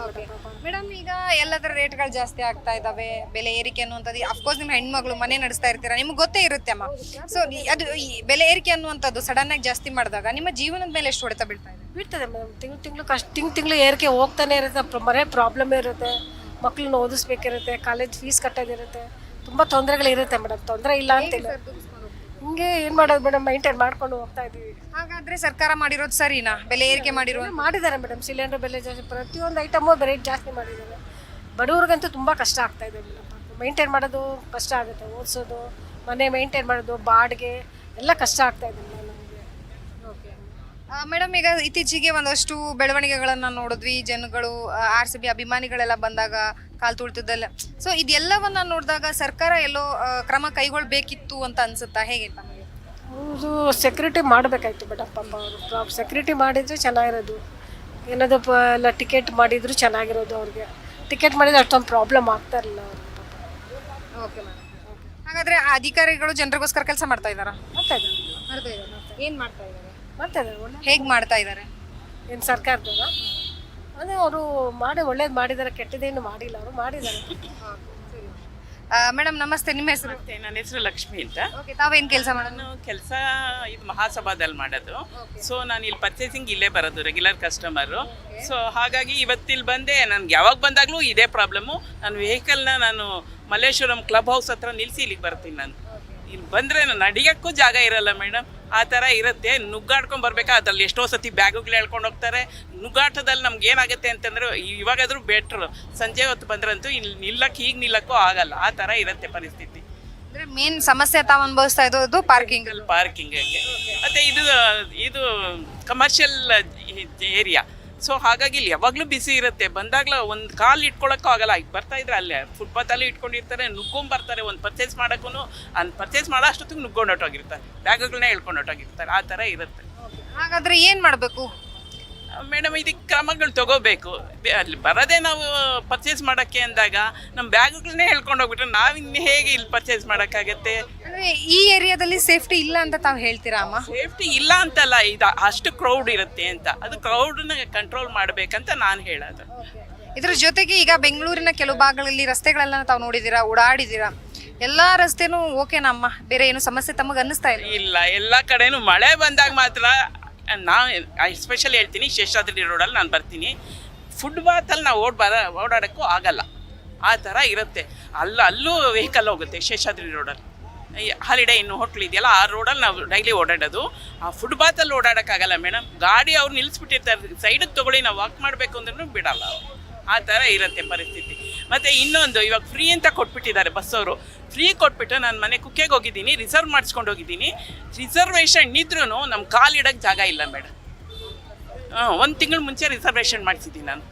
ಮೇಡಮ್ ಈಗ ಎಲ್ಲದರ ರೇಟ್ಗಳು ಜಾಸ್ತಿ ಆಗ್ತಾ ಇದಾವೆ ಬೆಲೆ ಏರಿಕೆ ಅನ್ನುವಂಥದ್ದು ಅಫ್ಕೋರ್ಸ್ ನಿಮ್ಮ ಹೆಣ್ಮಗಳು ಮನೆ ನಡೆಸ್ತಾ ಇರ್ತೀರಾ ನಿಮ್ಗೆ ಗೊತ್ತೇ ಇರುತ್ತೆ ಅಮ್ಮ. ಸೊ ಅದು ಈ ಬೆಲೆ ಏರಿಕೆ ಅನ್ನುವಂಥದ್ದು ಸಡನ್ ಆಗಿ ಜಾಸ್ತಿ ಮಾಡಿದಾಗ ನಿಮ್ಮ ಜೀವನದ ಮೇಲೆ ಎಷ್ಟು ಹೊಡೆತ ಬೀಳ್ತಾ ಇದೆ? ಬೀಳ್ತದೆ ಮೇಡಮ್ ತಿಂಗಳು ತಿಂಗಳು ಕಷ್ಟ ತಿಂಗಳು ತಿಂಗಳು ಏರಿಕೆ ಹೋಗ್ತಾನೆ ಇರುತ್ತೆ. ಪ್ರ- ಮನೆ ಪ್ರಾಬ್ಲಮ್ ಇರುತ್ತೆ. ಮಕ್ಳನ್ನ ಓದಿಸ್ಬೇಕಿರುತ್ತೆ. College fees ಕಟ್ಟೋದಿರುತ್ತೆ. ತುಂಬ ತೊಂದರೆಗಳಿರುತ್ತೆ ಮೇಡಮ್ ತೊಂದರೆ ಇಲ್ಲ ಅಂತಿಲ್ಲ ಹಿಂಗೆ ಏನು ಮಾಡೋದು ಮೇಡಮ್ ಮೈಂಟೈನ್ ಮಾಡ್ಕೊಂಡು ಹೋಗ್ತಾ ಇದೀವಿ. ಹಾಗಾದ್ರೆ ಸರ್ಕಾರ ಮಾಡಿರೋದು ಸರಿನಾ? ಬೆಲೆ ಏರಿಕೆ ಮಾಡಿರೋ ಮಾಡಿದ್ದಾರೆ ಮೇಡಮ್ ಸಿಲಿಂಡರ್ ಬೆಲೆ ಜಾಸ್ತಿ ಪ್ರತಿಯೊಂದು ಐಟಮು ರೇಟ್ ಜಾಸ್ತಿ ಮಾಡಿದ್ದಾರೆ. ಬಡವ್ರಿಗಂತೂ ತುಂಬ ಕಷ್ಟ ಆಗ್ತಾ ಇದೆ ಮೇಡಮ್ ಮೈಂಟೈನ್ ಮಾಡೋದು ಕಷ್ಟ ಆಗುತ್ತೆ. ಓದಿಸೋದು ಮನೆ ಮೈಂಟೈನ್ ಮಾಡೋದು ಬಾಡಿಗೆ ಎಲ್ಲ ಕಷ್ಟ ಆಗ್ತಾ ಇದೆ ಮೇಡಮ್ ನಮಗೆ ಮೇಡಮ್ ಈಗ ಇತ್ತೀಚೆಗೆ ಒಂದಷ್ಟು ಬೆಳವಣಿಗೆಗಳನ್ನ ನೋಡಿದ್ವಿ. ಜನಗಳು ಆರ್ ಸಿ ಬಿ ಅಭಿಮಾನಿಗಳೆಲ್ಲ ಬಂದಾಗ ಕಾಲ್ ತುಳಿತದಲ್ಲ. ಸೊ ಇದೆಲ್ಲವನ್ನ ನೋಡಿದಾಗ ಸರ್ಕಾರ ಎಲ್ಲೋ ಆ, ಕ್ರಮ ಕೈಗೊಳ್ಬೇಕಿತ್ತು ಅಂತ ಅನ್ಸುತ್ತಾ? ಹೇಗೆ ತಮಗೆ ಹೌದು ಸೆಕ್ಯೂರಿಟಿ ಮಾಡಬೇಕಾಯ್ತು ಮೇಡಮ್ ಪಾಪ ಅವರು. ಸೆಕ್ಯೂರಿಟಿ ಮಾಡಿದರೆ ಚೆನ್ನಾಗಿರೋದು. ಏನಾದ್ರು ಪ ಎಲ್ಲ ಟಿಕೆಟ್ ಮಾಡಿದ್ರು ಚೆನ್ನಾಗಿರೋದು ಅವ್ರಿಗೆ. ಟಿಕೆಟ್ ಮಾಡಿದ್ರೆ ಅಷ್ಟೊಂದು ಪ್ರಾಬ್ಲಮ್ ಆಗ್ತಾ ಇರಲಿಲ್ಲ ಅವ್ರಿಗೆ. ಪಾಪ ಓಕೆ ಹಾಗಾದ್ರೆ ಆ ಅಧಿಕಾರಿಗಳು ಜನರಿಗೋಸ್ಕರ ಕೆಲಸ ಮಾಡ್ತಾ ಇದ್ದಾರಾ? ಮಾಡ್ತಾ ಇದ್ದಾರೆ. ಏನ್ ಮಾಡ್ತಾ ಇದ್ದಾರೆ? ಮಾಡ್ತಾ ಇದ್ದಾರೆ. ಒಳ್ಳೆ ಹೇಗ್ ಮಾಡ್ತಾ ಇದ್ದಾರೆ? ಏನು ಸರ್ಕಾರದವ್ರ? ಅದೇ ಅವರು ಮಾಡಿ ಒಳ್ಳೇದು ಮಾಡಿದ್ದಾರೆ ಕೆಟ್ಟದೇನು ಮಾಡಿಲ್ಲ ಅವರು ಮಾಡಿದ್ದಾರೆ ಮೇಡಮ್ ನಮಸ್ತೆ ನಿಮ್ಮ ಹೆಸರು? ಮತ್ತೆ ನನ್ನ ಹೆಸರು ಲಕ್ಷ್ಮಿ ಅಂತ. ಓಕೆ ತಾವೇನ್ ಕೆಲಸ ಮಾಡೋದು? ನಾನು ಕೆಲಸ ಇದು ಮಹಾಸಭಾದಲ್ಲಿ ಮಾಡೋದು. ಸೊ ನಾನು ಇಲ್ಲಿ ಪರ್ಚೇಸಿಂಗ್ ಇಲ್ಲೇ ಬರೋದು ರೆಗ್ಯುಲರ್ ಕಸ್ಟಮರು ಸೊ ಹಾಗಾಗಿ ಇವತ್ತಿಲ್ಲಿ ಬಂದೆ ನನ್ಗೆ ಯಾವಾಗ ಬಂದಾಗ್ಲೂ ಇದೇ ಪ್ರಾಬ್ಲಮ್ಮು ನಾನು ವೆಹಿಕಲ್ನ ನಾನು ಮಲ್ಲೇಶ್ವರಂ ಕ್ಲಬ್ ಹೌಸ್ ಹತ್ರ ನಿಲ್ಲಿಸಿ ಇಲ್ಲಿಗೆ ಬರ್ತೀನಿ ನಾನು. ಇಲ್ಲಿ ಬಂದರೆ ನಾನು ಅಡಿಯೋಕ್ಕೂ ಜಾಗ ಇರಲ್ಲ ಮೇಡಮ್ ಆ ಥರ ಇರುತ್ತೆ. ನುಗ್ಗಾಡ್ಕೊಂಡು ಬರಬೇಕಾ? ಅದ್ರಲ್ಲಿ ಎಷ್ಟೋ ಸತಿ ಬ್ಯಾಗುಗಳು ಹೇಳ್ಕೊಂಡು ಹೋಗ್ತಾರೆ. ನುಗ್ಗಾಟದಲ್ಲಿ ನಮ್ಗೆ ಏನಾಗುತ್ತೆ ಅಂತಂದ್ರೆ ಇವಾಗಾದ್ರೂ ಬೆಟ್ರು ಸಂಜೆ ಹೊತ್ತು ಬಂದ್ರಂತೂ ಇಲ್ಲಿ ನಿಲ್ಲಕ್ಕೆ ಈಗ ನಿಲ್ಲಕ್ಕೂ ಆಗಲ್ಲ. ಆ ಥರ ಇರುತ್ತೆ ಪರಿಸ್ಥಿತಿ. ಅಂದರೆ ಮೇನ್ ಸಮಸ್ಯೆ ತಾವು ಅನುಭವಿಸ್ತಾ ಇರೋದು ಪಾರ್ಕಿಂಗಲ್ಲಿ ಪಾರ್ಕಿಂಗ್ ಮತ್ತೆ ಇದು ಇದು ಕಮರ್ಷಿಯಲ್ ಏರಿಯಾ ಸೊ ಹಾಗಾಗಿ ಇಲ್ಲಿ ಯಾವಾಗಲೂ ಬಿಸಿ ಇರುತ್ತೆ. ಬಂದಾಗಲ ಒಂದು ಕಾಲು ಇಟ್ಕೊಳಕ್ಕೂ ಆಗಲ್ಲ. ಈಗ ಬರ್ತಾ ಇದ್ರೆ ಅಲ್ಲೇ ಫುಟ್ಪಾತಲ್ಲಿ ಇಟ್ಕೊಂಡಿರ್ತಾರೆ ನುಗ್ಗೊಂಡ್ ಬರ್ತಾರೆ ಒಂದು ಪರ್ಚೇಸ್ ಮಾಡೋಕ್ಕೂ ಅಲ್ಲಿ ಪರ್ಚೇಸ್ ಮಾಡೋ ಅಷ್ಟೊತ್ತಿಗೆ ನುಗ್ಗೊಂಡು ಹೊಟ್ಟೋಗಿರ್ತಾರೆ ಬ್ಯಾಗ್ಗಳನ್ನ ಹೇಳ್ಕೊಂಡು ಹೊಟ್ಟೋಗಿರ್ತಾರೆ ಆ ಥರ ಇರುತ್ತೆ. ಹಾಗಾದ್ರೆ ಏನು ಮಾಡಬೇಕು? ಮೇಡಮ್ ಇದಕ್ಕೆ ಕ್ರಮಗಳು ತಗೋಬೇಕು. ಅಲ್ಲಿ ಬರೋದೇ ನಾವು ಪರ್ಚೇಸ್ ಮಾಡೋಕ್ಕೆ ಅಂದಾಗ ನಮ್ಮ ಬ್ಯಾಗ್ಗಳನ್ನೇ ಹೇಳ್ಕೊಂಡು ಹೋಗ್ಬಿಟ್ರೆ ಇನ್ನು ಹೇಗೆ ಇಲ್ಲಿ ಪರ್ಚೇಸ್ ಮಾಡೋಕ್ಕಾಗತ್ತೆ? ಈ ಏರಿಯಾದಲ್ಲಿ ಸೇಫ್ಟಿ ಇಲ್ಲ ಅಂತ ತಾವು ಹೇಳ್ತೀರಾ ಅಮ್ಮ? ಸೇಫ್ಟಿ ಇಲ್ಲ ಅಂತಲ್ಲ ಇದು ಅಷ್ಟು ಕ್ರೌಡ್ ಇರುತ್ತೆ ಅಂತ. ಅದು ಕ್ರೌಡ್ನ ಕಂಟ್ರೋಲ್ ಮಾಡಬೇಕಂತ ನಾನು ಹೇಳೋದು. ಇದ್ರ ಜೊತೆಗೆ ಈಗ ಬೆಂಗಳೂರಿನ ಕೆಲವು ಭಾಗಗಳಲ್ಲಿ ರಸ್ತೆಗಳೆಲ್ಲ ತಾವು ನೋಡಿದೀರಾ ಓಡಾಡಿದೀರಾ? ಎಲ್ಲಾ ರಸ್ತೆನೂ ಓಕೆನಮ್ಮ ಬೇರೆ ಏನು ಸಮಸ್ಯೆ ತಮಗೆ ಅನ್ನಿಸ್ತಾ ಇಲ್ಲ? ಇಲ್ಲ ಎಲ್ಲ ಕಡೆನೂ ಮಳೆ ಬಂದಾಗ ಮಾತ್ರ ನಾನು ಎಸ್ಪೆಷಲಿ ಹೇಳ್ತೀನಿ ಶೇಷಾದ್ರಿ ರೋಡಲ್ಲಿ ನಾನು ಬರ್ತೀನಿ. ಫುಟ್ಪಾತಲ್ಲಿ ನಾವು ಓಡ್ ಬರ ಓಡಾಡೋಕ್ಕೂ ಆಗಲ್ಲ. ಆ ಥರ ಇರುತ್ತೆ. ಅಲ್ಲ ಅಲ್ಲೂ ವೆಹಿಕಲ್ ಹೋಗುತ್ತೆ ಶೇಷಾದ್ರಿ ರೋಡಲ್ಲಿ ಹಾಲಿಡೇ ಇನ್ನು ಹೋಟ್ಲ್ ಇದೆಯಲ್ಲ ಆ ರೋಡಲ್ಲಿ ನಾವು ಡೈಲಿ ಓಡಾಡೋದು. ಆ ಫುಟ್ಪಾತಲ್ಲಿ ಓಡಾಡೋಕ್ಕಾಗಲ್ಲ ಮೇಡಮ್ ಗಾಡಿ ಅವ್ರು ನಿಲ್ಲಿಸ್ಬಿಟ್ಟಿರ್ತಾರೆ ಸೈಡಿಗೆ ತೊಗೊಳ್ಳಿ, ನಾವು ವಾಕ್ ಮಾಡಬೇಕು ಅಂದ್ರೂ ಬಿಡಲ್ಲ ಆ ಥರ ಇರುತ್ತೆ ಪರಿಸ್ಥಿತಿ. ಮತ್ತು ಇನ್ನೊಂದು, ಇವಾಗ ಫ್ರೀ ಅಂತ ಕೊಟ್ಬಿಟ್ಟಿದ್ದಾರೆ ಬಸ್ಸವರು ಫ್ರೀ ಕೊಟ್ಬಿಟ್ಟು ನಾನು ಮನೆ ಕುಕ್ಕೆಗೆ ಹೋಗಿದ್ದೀನಿ ರಿಸರ್ವ್ ಮಾಡಿಸ್ಕೊಂಡು ಹೋಗಿದ್ದೀನಿ. ರಿಸರ್ವೇಷನ್ ಇದ್ರೂ ನಮ್ಮ ಕಾಲಿಡೋಕ್ಕೆ ಜಾಗ ಇಲ್ಲ ಮೇಡಮ್ ಒಂದು ತಿಂಗಳು ಮುಂಚೆ ರಿಸರ್ವೇಷನ್ ಮಾಡಿಸಿದ್ದೀನಿ ನಾನು.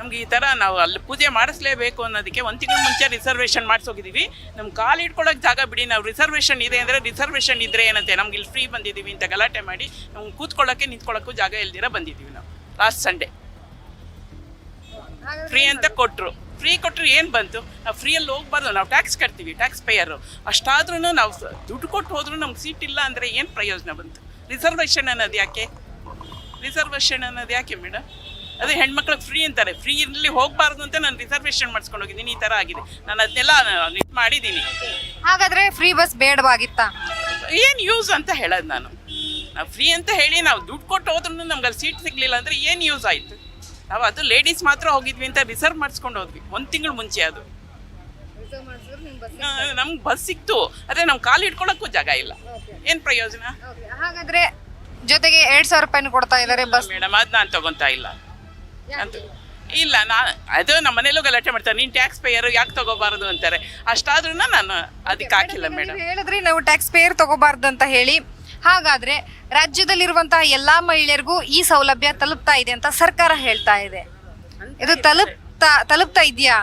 ನಮ್ಗೆ ಈ ಥರ ನಾವು ಅಲ್ಲಿ ಪೂಜೆ ಮಾಡಿಸ್ಲೇಬೇಕು ಅನ್ನೋದಕ್ಕೆ ಒಂದು ತಿಂಗಳು ಮುಂಚೆ ರಿಸರ್ವೇಷನ್ ಮಾಡಿಸೋಗಿದ್ದೀವಿ. ನಮ್ಮ ಕಾಲು ಇಟ್ಕೊಳ್ಳೋಕೆ ಜಾಗ ಬಿಡಿ, ನಾವು ರಿಸರ್ವೇಷನ್ ಇದೆ ಅಂದರೆ ರಿಸರ್ವೇಷನ್ ಇದ್ರೆ ಏನಂತೆ, ನಮ್ಗೆ ಇಲ್ಲಿ ಫ್ರೀ ಬಂದಿದ್ದೀವಿ ಅಂತ ಗಲಾಟೆ ಮಾಡಿ ನಮ್ಗೆ ಕೂತ್ಕೊಳ್ಳೋಕೆ ನಿಂತ್ಕೊಳ್ಳೋಕ್ಕೂ ಜಾಗ ಇಲ್ದಿರ ಬಂದಿದ್ದೀವಿ ನಾವು ಲಾಸ್ಟ್ ಸಂಡೇ ಫ್ರೀ ಅಂತ ಕೊಟ್ಟರು ಫ್ರೀ ಕೊಟ್ಟರು ಏನು ಬಂತು? ನಾವು ಫ್ರೀಯಲ್ಲಿ ಹೋಗ್ಬಾರ್ದು, ನಾವು ಟ್ಯಾಕ್ಸ್ ಕಟ್ತೀವಿ ಟ್ಯಾಕ್ಸ್ ಪೇಯರು ಅಷ್ಟಾದ್ರೂ ನಾವು ದುಡ್ಡು ಕೊಟ್ಟು ಹೋದ್ರೂ ನಮ್ಗೆ ಸೀಟ್ ಇಲ್ಲ ಅಂದರೆ ಏನು ಪ್ರಯೋಜನ ಬಂತು? ರಿಸರ್ವೇಷನ್ ಅನ್ನೋದು ಯಾಕೆ? ರಿಸರ್ವೇಷನ್ ಅನ್ನೋದು ಯಾಕೆ ಮೇಡಮ್ ಅದೇ ಹೆಣ್ಮಕ್ಳಿಗೆ ಫ್ರೀ ಅಂತಾರೆ. ಫ್ರೀ ಇರಲಿ ಹೋಗಬಾರ್ದು ಅಂತ ನಾನು ರಿಸರ್ವೇಶನ್ ಮಾಡಿಸ್ಕೊಂಡು ಹೋಗಿದ್ದೀನಿ ಈ ಥರ ಆಗಿದೆ. ನಾನು ಅದನ್ನೆಲ್ಲ ಇದು ಮಾಡಿದ್ದೀನಿ. ಹಾಗಾದ್ರೆ ಫ್ರೀ ಬಸ್ ಬೇಡವಾಗಿತ್ತಾ? ಏನು ಯೂಸ್ ಅಂತ ಹೇಳೋದು ನಾನು. ನಾವು ಫ್ರೀ ಅಂತ ಹೇಳಿ ನಾವು ದುಡ್ಡು ಕೊಟ್ಟು ಹೋದ್ರೂ ನಮ್ಗೆ ಅಲ್ಲಿ ಸೀಟ್ ಸಿಗಲಿಲ್ಲ ಅಂದರೆ ಏನು ಯೂಸ್ ಆಯಿತು? ನಾವು ಅದು ಲೇಡೀಸ್ ಮಾತ್ರ ಹೋಗಿದ್ವಿ ಅಂತ ರಿಸರ್ವ್ ಮಾಡಿಸ್ಕೊಂಡು ಹೋದ್ವಿ. ಒಂದು ತಿಂಗಳು ಮುಂಚೆ ಅದು. ನಮ್ಗೆ ಬಸ್ ಸಿಕ್ತು. ಅದೇ ನಮ್ಮ ಕಾಲು ಇಟ್ಕೊಳ್ಳೋಕ್ಕೂ ಜಾಗ ಇಲ್ಲ. ಏನು ಪ್ರಯೋಜನ? ಹಾಗಾದ್ರೆ ಜೊತೆಗೆ ಎರಡ್ ಸಾವಿರ ರೂಪಾಯಿನೂ ಕೊಡ್ತಾ ಇದ್ದಾರೆ ಬಸ್ ಮೇಡಮ್ ಅದು ನಾನು ತಗೊಂತಾ ಇಲ್ಲ. ಅಂತ ಇಲ್ಲ ನಾ ಅದು ನಮ್ಮ ಮನೇಲೂ ಗಲಾಟೆ ಮಾಡ್ತಾರೆ. ನೀನು ಟ್ಯಾಕ್ಸ್ ಪೇಯರ್ ಯಾಕೆ ತಗೋಬಾರದು ಅಂತಾರೆ. ಅಷ್ಟಾದ್ರೂ ನಾನು ಅದಕ್ಕೆ ಹಾಕಿಲ್ಲ ಮೇಡಮ್ ಹೇಳಿದ್ರಿ ನಾವು ಟ್ಯಾಕ್ಸ್ ಪೇಯರ್ ತಗೋಬಾರ್ದು ಅಂತ ಹೇಳಿ. ಹಾಗಾದ್ರೆ ರಾಜ್ಯದಲ್ಲಿರುವಂತಹ ಎಲ್ಲಾ ಮಹಿಳೆಯರಿಗೂ ಈ ಸೌಲಭ್ಯ ತಲುಪ್ತಾ ಇದೆ ಅಂತ ಸರ್ಕಾರ ಹೇಳ್ತಾ ಇದೆ. ಇದು ತಲುಪ್ತಾ ತಲುಪ್ತಾ ಇದೆಯಾ?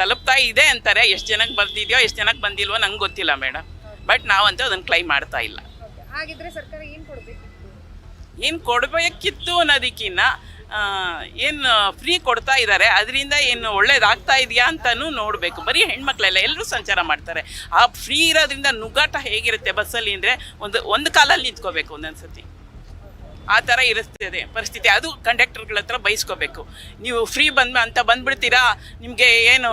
ತಲುಪ್ತಾ ಇದೆ ಅಂತಾರೆ. ಎಷ್ಟು ಜನಕ್ಕೆ ಬರ್ತಿದ್ಯೋ ಎಷ್ಟು ಜನಕ್ಕೆ ಬಂದಿಲ್ವೋ ನಂಗೆ ಗೊತ್ತಿಲ್ಲ ಮೇಡಮ್ ಬಟ್ ನಾವಂತೂ ಅದನ್ನು ಕ್ಲೈಮ್ ಮಾಡ್ತಾ ಇಲ್ಲ. ಹಾಗಿದ್ರೆ ಸರ್ಕಾರ ಏನು ಕೊಡಬೇಕಿತ್ತು? ಏನು ಕೊಡಬೇಕಿತ್ತು ಅನ್ನೋದಕ್ಕಿಂತ ಏನು ಫ್ರೀ ಕೊಡ್ತಾ ಇದ್ದಾರೆ ಅದರಿಂದ ಏನು ಒಳ್ಳೇದಾಗ್ತಾ ಇದೆಯಾ ಅಂತಲೂ ನೋಡಬೇಕು. ಬರೀ ಹೆಣ್ಮಕ್ಳೆಲ್ಲ ಎಲ್ಲರೂ ಸಂಚಾರ ಮಾಡ್ತಾರೆ. ಆ ಫ್ರೀ ಇರೋದ್ರಿಂದ ನುಗ್ಗಾಟ ಹೇಗಿರುತ್ತೆ ಬಸ್ಸಲ್ಲಿ ಅಂದರೆ ಒಂದು ಒಂದು ಕಾಲಲ್ಲಿ ನಿಂತ್ಕೋಬೇಕು ಒಂದೊಂದು ಸರ್ತಿ ಆ ಥರ ಇರುತ್ತದೆ ಪರಿಸ್ಥಿತಿ. ಅದು ಕಂಡಕ್ಟರ್ಗಳ ಹತ್ರ ಬಯಸ್ಕೋಬೇಕು ನೀವು ಫ್ರೀ ಬಂದ, ಅಂತ ಬಂದ್ಬಿಡ್ತೀರಾ, ನಿಮಗೆ ಏನು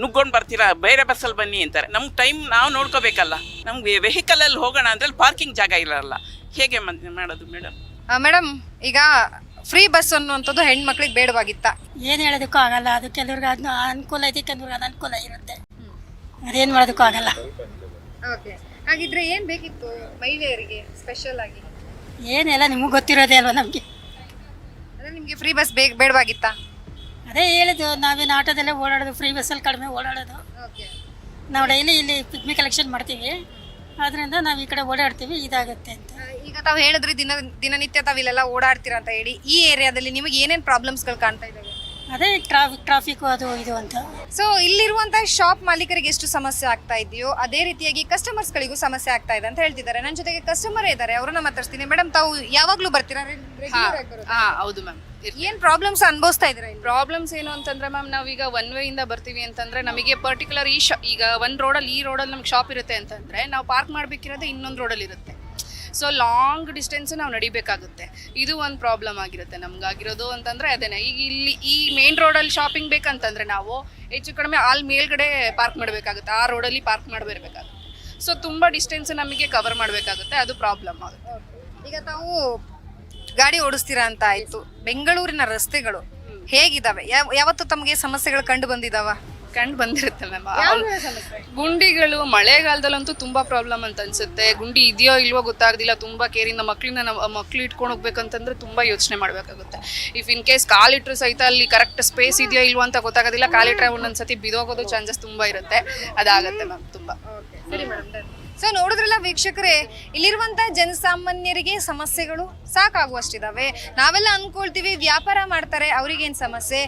ನುಗ್ಗೊಂಡು ಬರ್ತೀರಾ, ಬೇರೆ ಬಸ್ಸಲ್ಲಿ ಬನ್ನಿ ಅಂತಾರೆ. ನಮ್ಗೆ ಟೈಮ್ ನಾವು ನೋಡ್ಕೋಬೇಕಲ್ಲ. ನಮ್ಗೆ ವೆಹಿಕಲಲ್ಲಿ ಹೋಗೋಣ ಅಂದ್ರೆ ಪಾರ್ಕಿಂಗ್ ಜಾಗ ಇರಲ್ಲ. ಹೇಗೆ ಮಾಡೋದು ಮೇಡಮ್ ಮೇಡಮ್ ಈಗ ಫ್ರೀ ಬಸ್ ಅನ್ನುವಂಥದ್ದು ಹೆಣ್ಮಕ್ಳಿಗೆ ಬೇಡವಾಗಿತ್ತ. ಏನು ಹೇಳೋದಕ್ಕೂ ಆಗಲ್ಲ. ಅದು ಕೆಲವ್ರಿಗೆ ಅದನ್ನ ಅನುಕೂಲ ಐತಿ ಕೆಲವ್ರಿಗೆ ಅನನುಕೂಲ ಇರುತ್ತೆ. ಅದೇನು ಮಾಡೋದಕ್ಕೂ ಆಗಲ್ಲ. ಓಕೆ ಹಾಗಿದ್ರೆ ಏನು ಬೇಕಿತ್ತು ಮಹಿಳೆಯರಿಗೆ ಸ್ಪೆಷಲ್ ಆಗಿ? ಏನೆಲ್ಲ ನಿಮಗೆ ಗೊತ್ತಿರೋದೇ ಅಲ್ವಾ ನಮಗೆ? ಅದೇ ನಿಮಗೆ ಫ್ರೀ ಬಸ್ ಬೇಗ ಬೇಡವಾಗಿತ್ತಾ? ಅದೇ ಹೇಳಿದ್ದು ನಾವೇನು ಆಟೋದಲ್ಲೇ ಓಡಾಡೋದು ಫ್ರೀ ಬಸ್ಸಲ್ಲಿ ಕಡಿಮೆ ಓಡಾಡೋದು. ಓಕೆ ನಾವು ಡೈಲಿ ಇಲ್ಲಿ ಪಿಗ್ಮಿ ಕಲೆಕ್ಷನ್ ಮಾಡ್ತೀವಿ. ಅದರಿಂದ ನಾವು ಈ ಕಡೆ ಓಡಾಡ್ತೀವಿ ಇದಾಗುತ್ತೆ ಅಂತ. ಈಗ ತಾವು ಹೇಳಿದ್ರಿ ದಿನ ದಿನನಿತ್ಯ ತಾವು ಇಲ್ಲೆಲ್ಲ ಓಡಾಡ್ತೀರಾ ಅಂತ ಹೇಳಿ ಈ ಏರಿಯಾದಲ್ಲಿ ನಿಮಗೆ ಏನೇನು ಪ್ರಾಬ್ಲಮ್ಸ್ಗಳು ಕಾಣ್ತಾ ಇದಾವೆ? ಅದೇ ಟ್ರಾಫಿಕ್ ಟ್ರಾಫಿಕ್ ಅದು ಇದು ಅಂತ. ಸೊ ಇಲ್ಲಿರುವಂತಹ ಶಾಪ್ ಮಾಲೀಕರಿಗೆ ಎಷ್ಟು ಸಮಸ್ಯೆ ಆಗ್ತಾ ಇದೆಯೋ ಅದೇ ರೀತಿಯಾಗಿ ಕಸ್ಟಮರ್ಸ್ ಗಳಿಗೂ ಸಮಸ್ಯೆ ಆಗ್ತಾ ಇದೆ ಅಂತ ಹೇಳ್ತಿದ್ದಾರೆ. ನನ್ನ ಜೊತೆಗೆ ಕಸ್ಟಮರ್ ಇದ್ದಾರೆ ಅವ್ರನ್ನ ಮಾತಾಡ್ತೀನಿ ಮೇಡಮ್ ತಾವು ಯಾವಾಗ್ಲೂ ಬರ್ತೀರಾ? Regular ಆಗಿ ಬರೋದಾ? ಹಾ ಹೌದು ಮ್ಯಾಮ್ ಏನ್ ಪ್ರಾಬ್ಲಮ್ಸ್ ಅನ್ಭವಿಸ್ತಾ ಇದ್ದೀರಾ ಇಲ್ಲಿ? ಪ್ರಾಬ್ಲಮ್ಸ್ ಏನು ಅಂತಂದ್ರೆ ಮ್ಯಾಮ್ ನಾವೀಗ ಒನ್ ವೇ ಇಂದ ಬರ್ತೀವಿ ಅಂತಂದ್ರೆ ನಮಗೆ ಪರ್ಟಿಕ್ಯುಲರ್ ಈ ಶಾ ಈಗ ಒಂದು ರೋಡಲ್ಲಿ ಈ ರೋಡಲ್ಲಿ ನಮ್ಗೆ ಶಾಪ್ ಇರುತ್ತೆ ಅಂತಂದ್ರೆ ನಾವು ಪಾರ್ಕ್ ಮಾಡ್ಬೇಕಿರೋದು ಇನ್ನೊಂದು ರೋಡಲ್ಲಿ ಇರುತ್ತೆ. ಸೊ ಲಾಂಗ್ ಡಿಸ್ಟೆನ್ಸ್ ನಾವು ನಡಿಬೇಕಾಗುತ್ತೆ. ಇದು ಒಂದು ಪ್ರಾಬ್ಲಮ್ ಆಗಿರುತ್ತೆ ನಮ್ಗಾಗಿರೋದು ಅಂತಂದ್ರೆ ಅದೇನೆ. ಈಗ ಇಲ್ಲಿ ಈ ಮೇನ್ ರೋಡಲ್ಲಿ ಶಾಪಿಂಗ್ ಬೇಕಂತಂದ್ರೆ ನಾವು ಹೆಚ್ಚು ಕಡಿಮೆ ಅಲ್ಲಿ ಮೇಲ್ಗಡೆ ಪಾರ್ಕ್ ಮಾಡಬೇಕಾಗುತ್ತೆ. ಆ ರೋಡಲ್ಲಿ ಪಾರ್ಕ್ ಮಾಡಬೇಕಾಗುತ್ತೆ. ಸೊ ತುಂಬ ಡಿಸ್ಟೆನ್ಸ್ ನಮಗೆ ಕವರ್ ಮಾಡಬೇಕಾಗುತ್ತೆ. ಅದು ಪ್ರಾಬ್ಲಮ್ ಆಗುತ್ತೆ. ಈಗ ತಾವು ಗಾಡಿ ಓಡಿಸ್ತೀರಾ ಅಂತ ಆಯ್ತು. ಬೆಂಗಳೂರಿನ ರಸ್ತೆಗಳು ಹೇಗಿದಾವೆ? ಯಾವ- ಯಾವತ್ತು ತಮಗೆ ಸಮಸ್ಯೆಗಳು ಕಂಡು ಬಂದಿದಾವ? ಕಂಡು ಬಂದಿರುತ್ತೆ ಮ್ಯಾಮ್ ಗುಂಡಿಗಳು ಮಳೆಗಾಲದಲ್ಲಂತೂ ತುಂಬಾ ಪ್ರಾಬ್ಲಮ್ ಅಂತ ಅನ್ಸುತ್ತೆ ಗುಂಡಿ ಇದೆಯೋ ಇಲ್ವೋ ಗೊತ್ತಾಗೋದಿಲ್ಲ ತುಂಬಾ ಕೇರಿಂದ ಮಕ್ಳನ್ನ ನಾವು ಮಕ್ಳು ಇಟ್ಕೊಂಡು ಹೋಗ್ಬೇಕಂತಂದ್ರೆ ತುಂಬಾ ಯೋಚನೆ ಮಾಡ್ಬೇಕಾಗುತ್ತೆ. ಇಫ್ ಇನ್ ಕೇಸ್ ಕಾಲಿಟ್ರು ಸಹಿತ ಅಲ್ಲಿ ಕರೆಕ್ಟ್ ಸ್ಪೇಸ್ ಇದೆಯೋ ಇಲ್ವೋ ಅಂತ ಗೊತ್ತಾಗೋದಿಲ್ಲ ಕಾಲಿಟ್ರೆ ಒಂದೊಂದ್ಸತಿ ಬಿದೋಗೋದು ಚಾನ್ಸಸ್ ತುಂಬಾ ಇರುತ್ತೆ. ಅದಾಗತ್ತೆ ಮ್ಯಾಮ್ ತುಂಬಾ. ಸೊ ನೋಡಿದ್ರಲ್ಲ ವೀಕ್ಷಕರೇ ಇಲ್ಲಿರುವಂತಹ ಜನಸಾಮಾನ್ಯರಿಗೆ ಸಮಸ್ಯೆಗಳು ಸಾಕಾಗುವಷ್ಟಿದಾವೆ. ನಾವೆಲ್ಲ ಅನ್ಕೊಳ್ತೀವಿ ವ್ಯಾಪಾರ ಮಾಡ್ತಾರೆ ಅವ್ರಿಗೇನ್ ಸಮಸ್ಯೆ?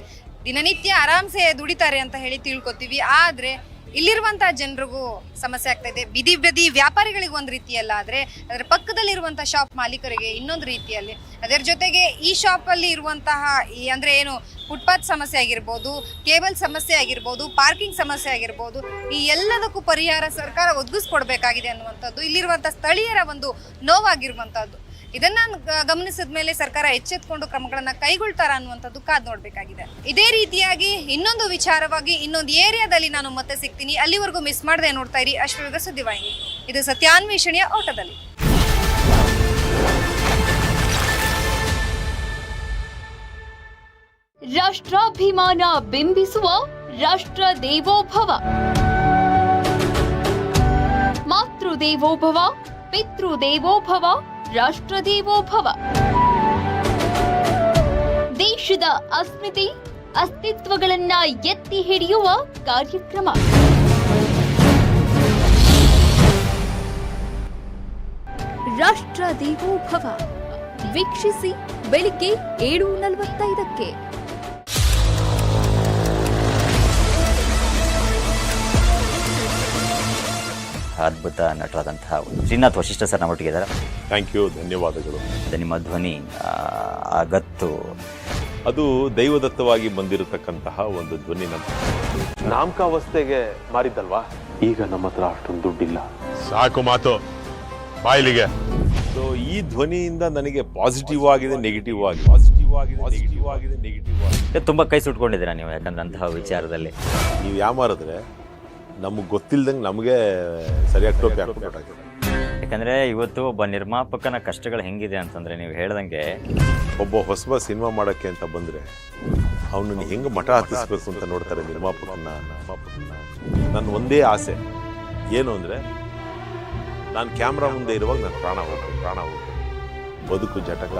ದಿನನಿತ್ಯ ಆರಾಮ್ಸೆ ದುಡಿತಾರೆ ಅಂತ ಹೇಳಿ ತಿಳ್ಕೊತೀವಿ. ಆದ್ರೆ ಇಲ್ಲಿರುವಂತ ಜನರಿಗೂ ಸಮಸ್ಯೆ ಆಗ್ತಾ ಇದೆ. ಬಿದಿ ಬದಿ ವ್ಯಾಪಾರಿಗಳಿಗೆ ಒಂದು ರೀತಿಯಲ್ಲ, ಆದ್ರೆ ಅದರ ಪಕ್ಕದಲ್ಲಿರುವಂಥ ಶಾಪ್ ಮಾಲೀಕರಿಗೆ ಇನ್ನೊಂದು ರೀತಿಯಲ್ಲಿ ಅದರ ಜೊತೆಗೆ ಈ ಶಾಪ್ ಅಲ್ಲಿ ಇರುವಂತಹ ಈ ಅಂದ್ರೆ ಏನು ಫುಟ್ಪಾತ್ ಸಮಸ್ಯೆ ಆಗಿರ್ಬೋದು ಕೇಬಲ್ ಸಮಸ್ಯೆ ಆಗಿರ್ಬೋದು ಪಾರ್ಕಿಂಗ್ ಸಮಸ್ಯೆ ಆಗಿರ್ಬೋದು, ಈ ಎಲ್ಲದಕ್ಕೂ ಪರಿಹಾರ ಸರ್ಕಾರ ಒದಗಿಸ್ಕೊಡ್ಬೇಕಾಗಿದೆ ಅನ್ನುವಂಥದ್ದು ಇಲ್ಲಿರುವಂತಹ ಸ್ಥಳೀಯರ ಒಂದು ನೋವಾಗಿರುವಂತಹದ್ದು ಇದನ್ನ ಗಮನಿಸಿದ ಮೇಲೆ ಸರ್ಕಾರ ಎಚ್ಚೆತ್ಕೊಂಡು ಕ್ರಮಗಳನ್ನ ಕೈಗೊಳ್ತಾರ ಅನ್ನುವಂಥದ್ದು ಕಾದ್ ನೋಡ್ಬೇಕಾಗಿದೆ. ಇದೇ ರೀತಿಯಾಗಿ ಇನ್ನೊಂದು ವಿಚಾರವಾಗಿ ಇನ್ನೊಂದು ಏರಿಯಾದಲ್ಲಿ ನಾನು ಮತ್ತೆ ಸಿಗ್ತೀನಿ. ಅಲ್ಲಿವರೆಗೂ ಮಿಸ್ ಮಾಡದೆ ನೋಡ್ತಾ ಇರಿ. ಅಶ್ವಯುಗ ಸುದ್ದಿವಾಹಿನಿ ಇದು ಸತ್ಯಾನ್ವೇಷಣೆಯ ಓಟದಲ್ಲಿ. ರಾಷ್ಟ್ರಾಭಿಮಾನ ಬಿಂಬಿಸುವ ರಾಷ್ಟ್ರ ದೇವೋಭವ. ಮಾತೃ ದೇವೋಭವ ಪಿತೃ ದೇವೋಭವ ರಾಷ್ಟ್ರ ದೇವೋಭವ ದೇಶದ ಅಸ್ಮಿತೆ ಅಸ್ತಿತ್ವಗಳನ್ನ ಎತ್ತಿ ಹಿಡಿಯುವ ಕಾರ್ಯಕ್ರಮ. ರಾಷ್ಟ್ರ ದೇವೋಭವ ವೀಕ್ಷಿಸಿ ಬೆಳಿಗ್ಗೆ ಏಳು ನಲವತ್ತೈದಕ್ಕೆ. ಅದ್ಭುತ ನಟರಾದಂತಹ ಒಂದು ಶ್ರೀನಾಥ್ ವಶಿಷ್ಠ ಸರ್ ನಮ್ಮೊಟ್ಟಿಗೆ ಇದ್ದಾರೆ. ಥ್ಯಾಂಕ್ ಯು ಧನ್ಯವಾದಗಳು. ಅದು ನಿಮ್ಮ ಧ್ವನಿ ಆ, ಆ ಗತ್ತು. ಅದು ದೈವದತ್ತವಾಗಿ ಬಂದಿರತಕ್ಕಂತಹ ಒಂದು ಧ್ವನಿ ನಮ್ಮ ನಾಮಕಾವಸ್ಥೆಗೆ ಮಾರಿದ್ದಲ್ವಾ? ಈಗ ನಮ್ಮ ಹತ್ರ ಅಷ್ಟೊಂದು ದುಡ್ಡಿಲ್ಲ. ಸಾಕು ಮಾತು. ಬಾಯಿಲಿಗೆ. ಸೊ ಈ ಧ್ವನಿಯಿಂದ ನನಗೆ ಪಾಸಿಟಿವ್ ಆಗಿದೆ ನೆಗೆಟಿವ್ ಆಗಿ ಪಾಸಿಟಿವ್ ಆಗಿದೆ ನೆಗೆಟಿವ್ ಆಗಿದೆ ನೆಗೆಟಿವ್ ಆಗಿದೆ. ತುಂಬ ಕೈ ಸುಟ್ಕೊಂಡಿದ್ದೀರಾ ನೀವು ಯಾಕಂದ್ರೆ ಅಂತಹ ವಿಚಾರದಲ್ಲಿ? ನೀವು ಯಾಮಾರಿದ್ರೆ ನಮಗೆ ಗೊತ್ತಿಲ್ದಂಗೆ ನಮಗೆ ಸರಿಯಾಗಿ ಟೋಪಿ ಹಾಕ್ಬಿಟ್ಟಾಗಿದೆ ಯಾಕಂದ್ರೆ ಇವತ್ತು ಒಬ್ಬ ನಿರ್ಮಾಪಕನ ಕಷ್ಟಗಳು ಹೆಂಗಿದೆ ಅಂತಂದ್ರೆ ನೀವು ಹೇಳ್ದಂಗೆ ಒಬ್ಬ ಹೊಸಬ ಸಿನಿಮಾ ಮಾಡೋಕ್ಕೆ ಅಂತ ಬಂದರೆ ಅವನನ್ನು ಹೆಂಗೆ ಮಠ ಹತ್ತಿಸ್ಬೇಕು ಅಂತ ನೋಡ್ತಾರೆ ನಿರ್ಮಾಪಕನ. ನಿರ್ಮಾಪಕನ ನನ್ನ ಒಂದೇ ಆಸೆ. ಏನು ಅಂದರೆ ನಾನು ಕ್ಯಾಮ್ರಾ ಮುಂದೆ ಇರುವಾಗ ನಾನು ಪ್ರಾಣ ಹೋಗ್ತೇನೆ ಪ್ರಾಣ ಹೋಗ್ತೇನೆ ಬದುಕು ಜಟಕ.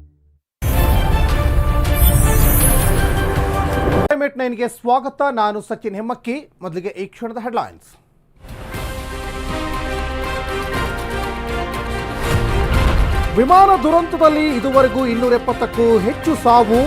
ನೈನ್ಗೆ ಸ್ವಾಗತ. ನಾನು ಸಚಿನ್ ಹೆಮ್ಮಕ್ಕಿ. ಮೊದಲಿಗೆ ಈ ಕ್ಷಣದ ಹೆಡ್ಲೈನ್ಸ್ ವಿಮಾನ ದುರಂತದಲ್ಲಿ ಇದುವರೆಗೂ ಇನ್ನೂರ ಎಪ್ಪತ್ತಕ್ಕೂ ಹೆಚ್ಚು ಸಾವು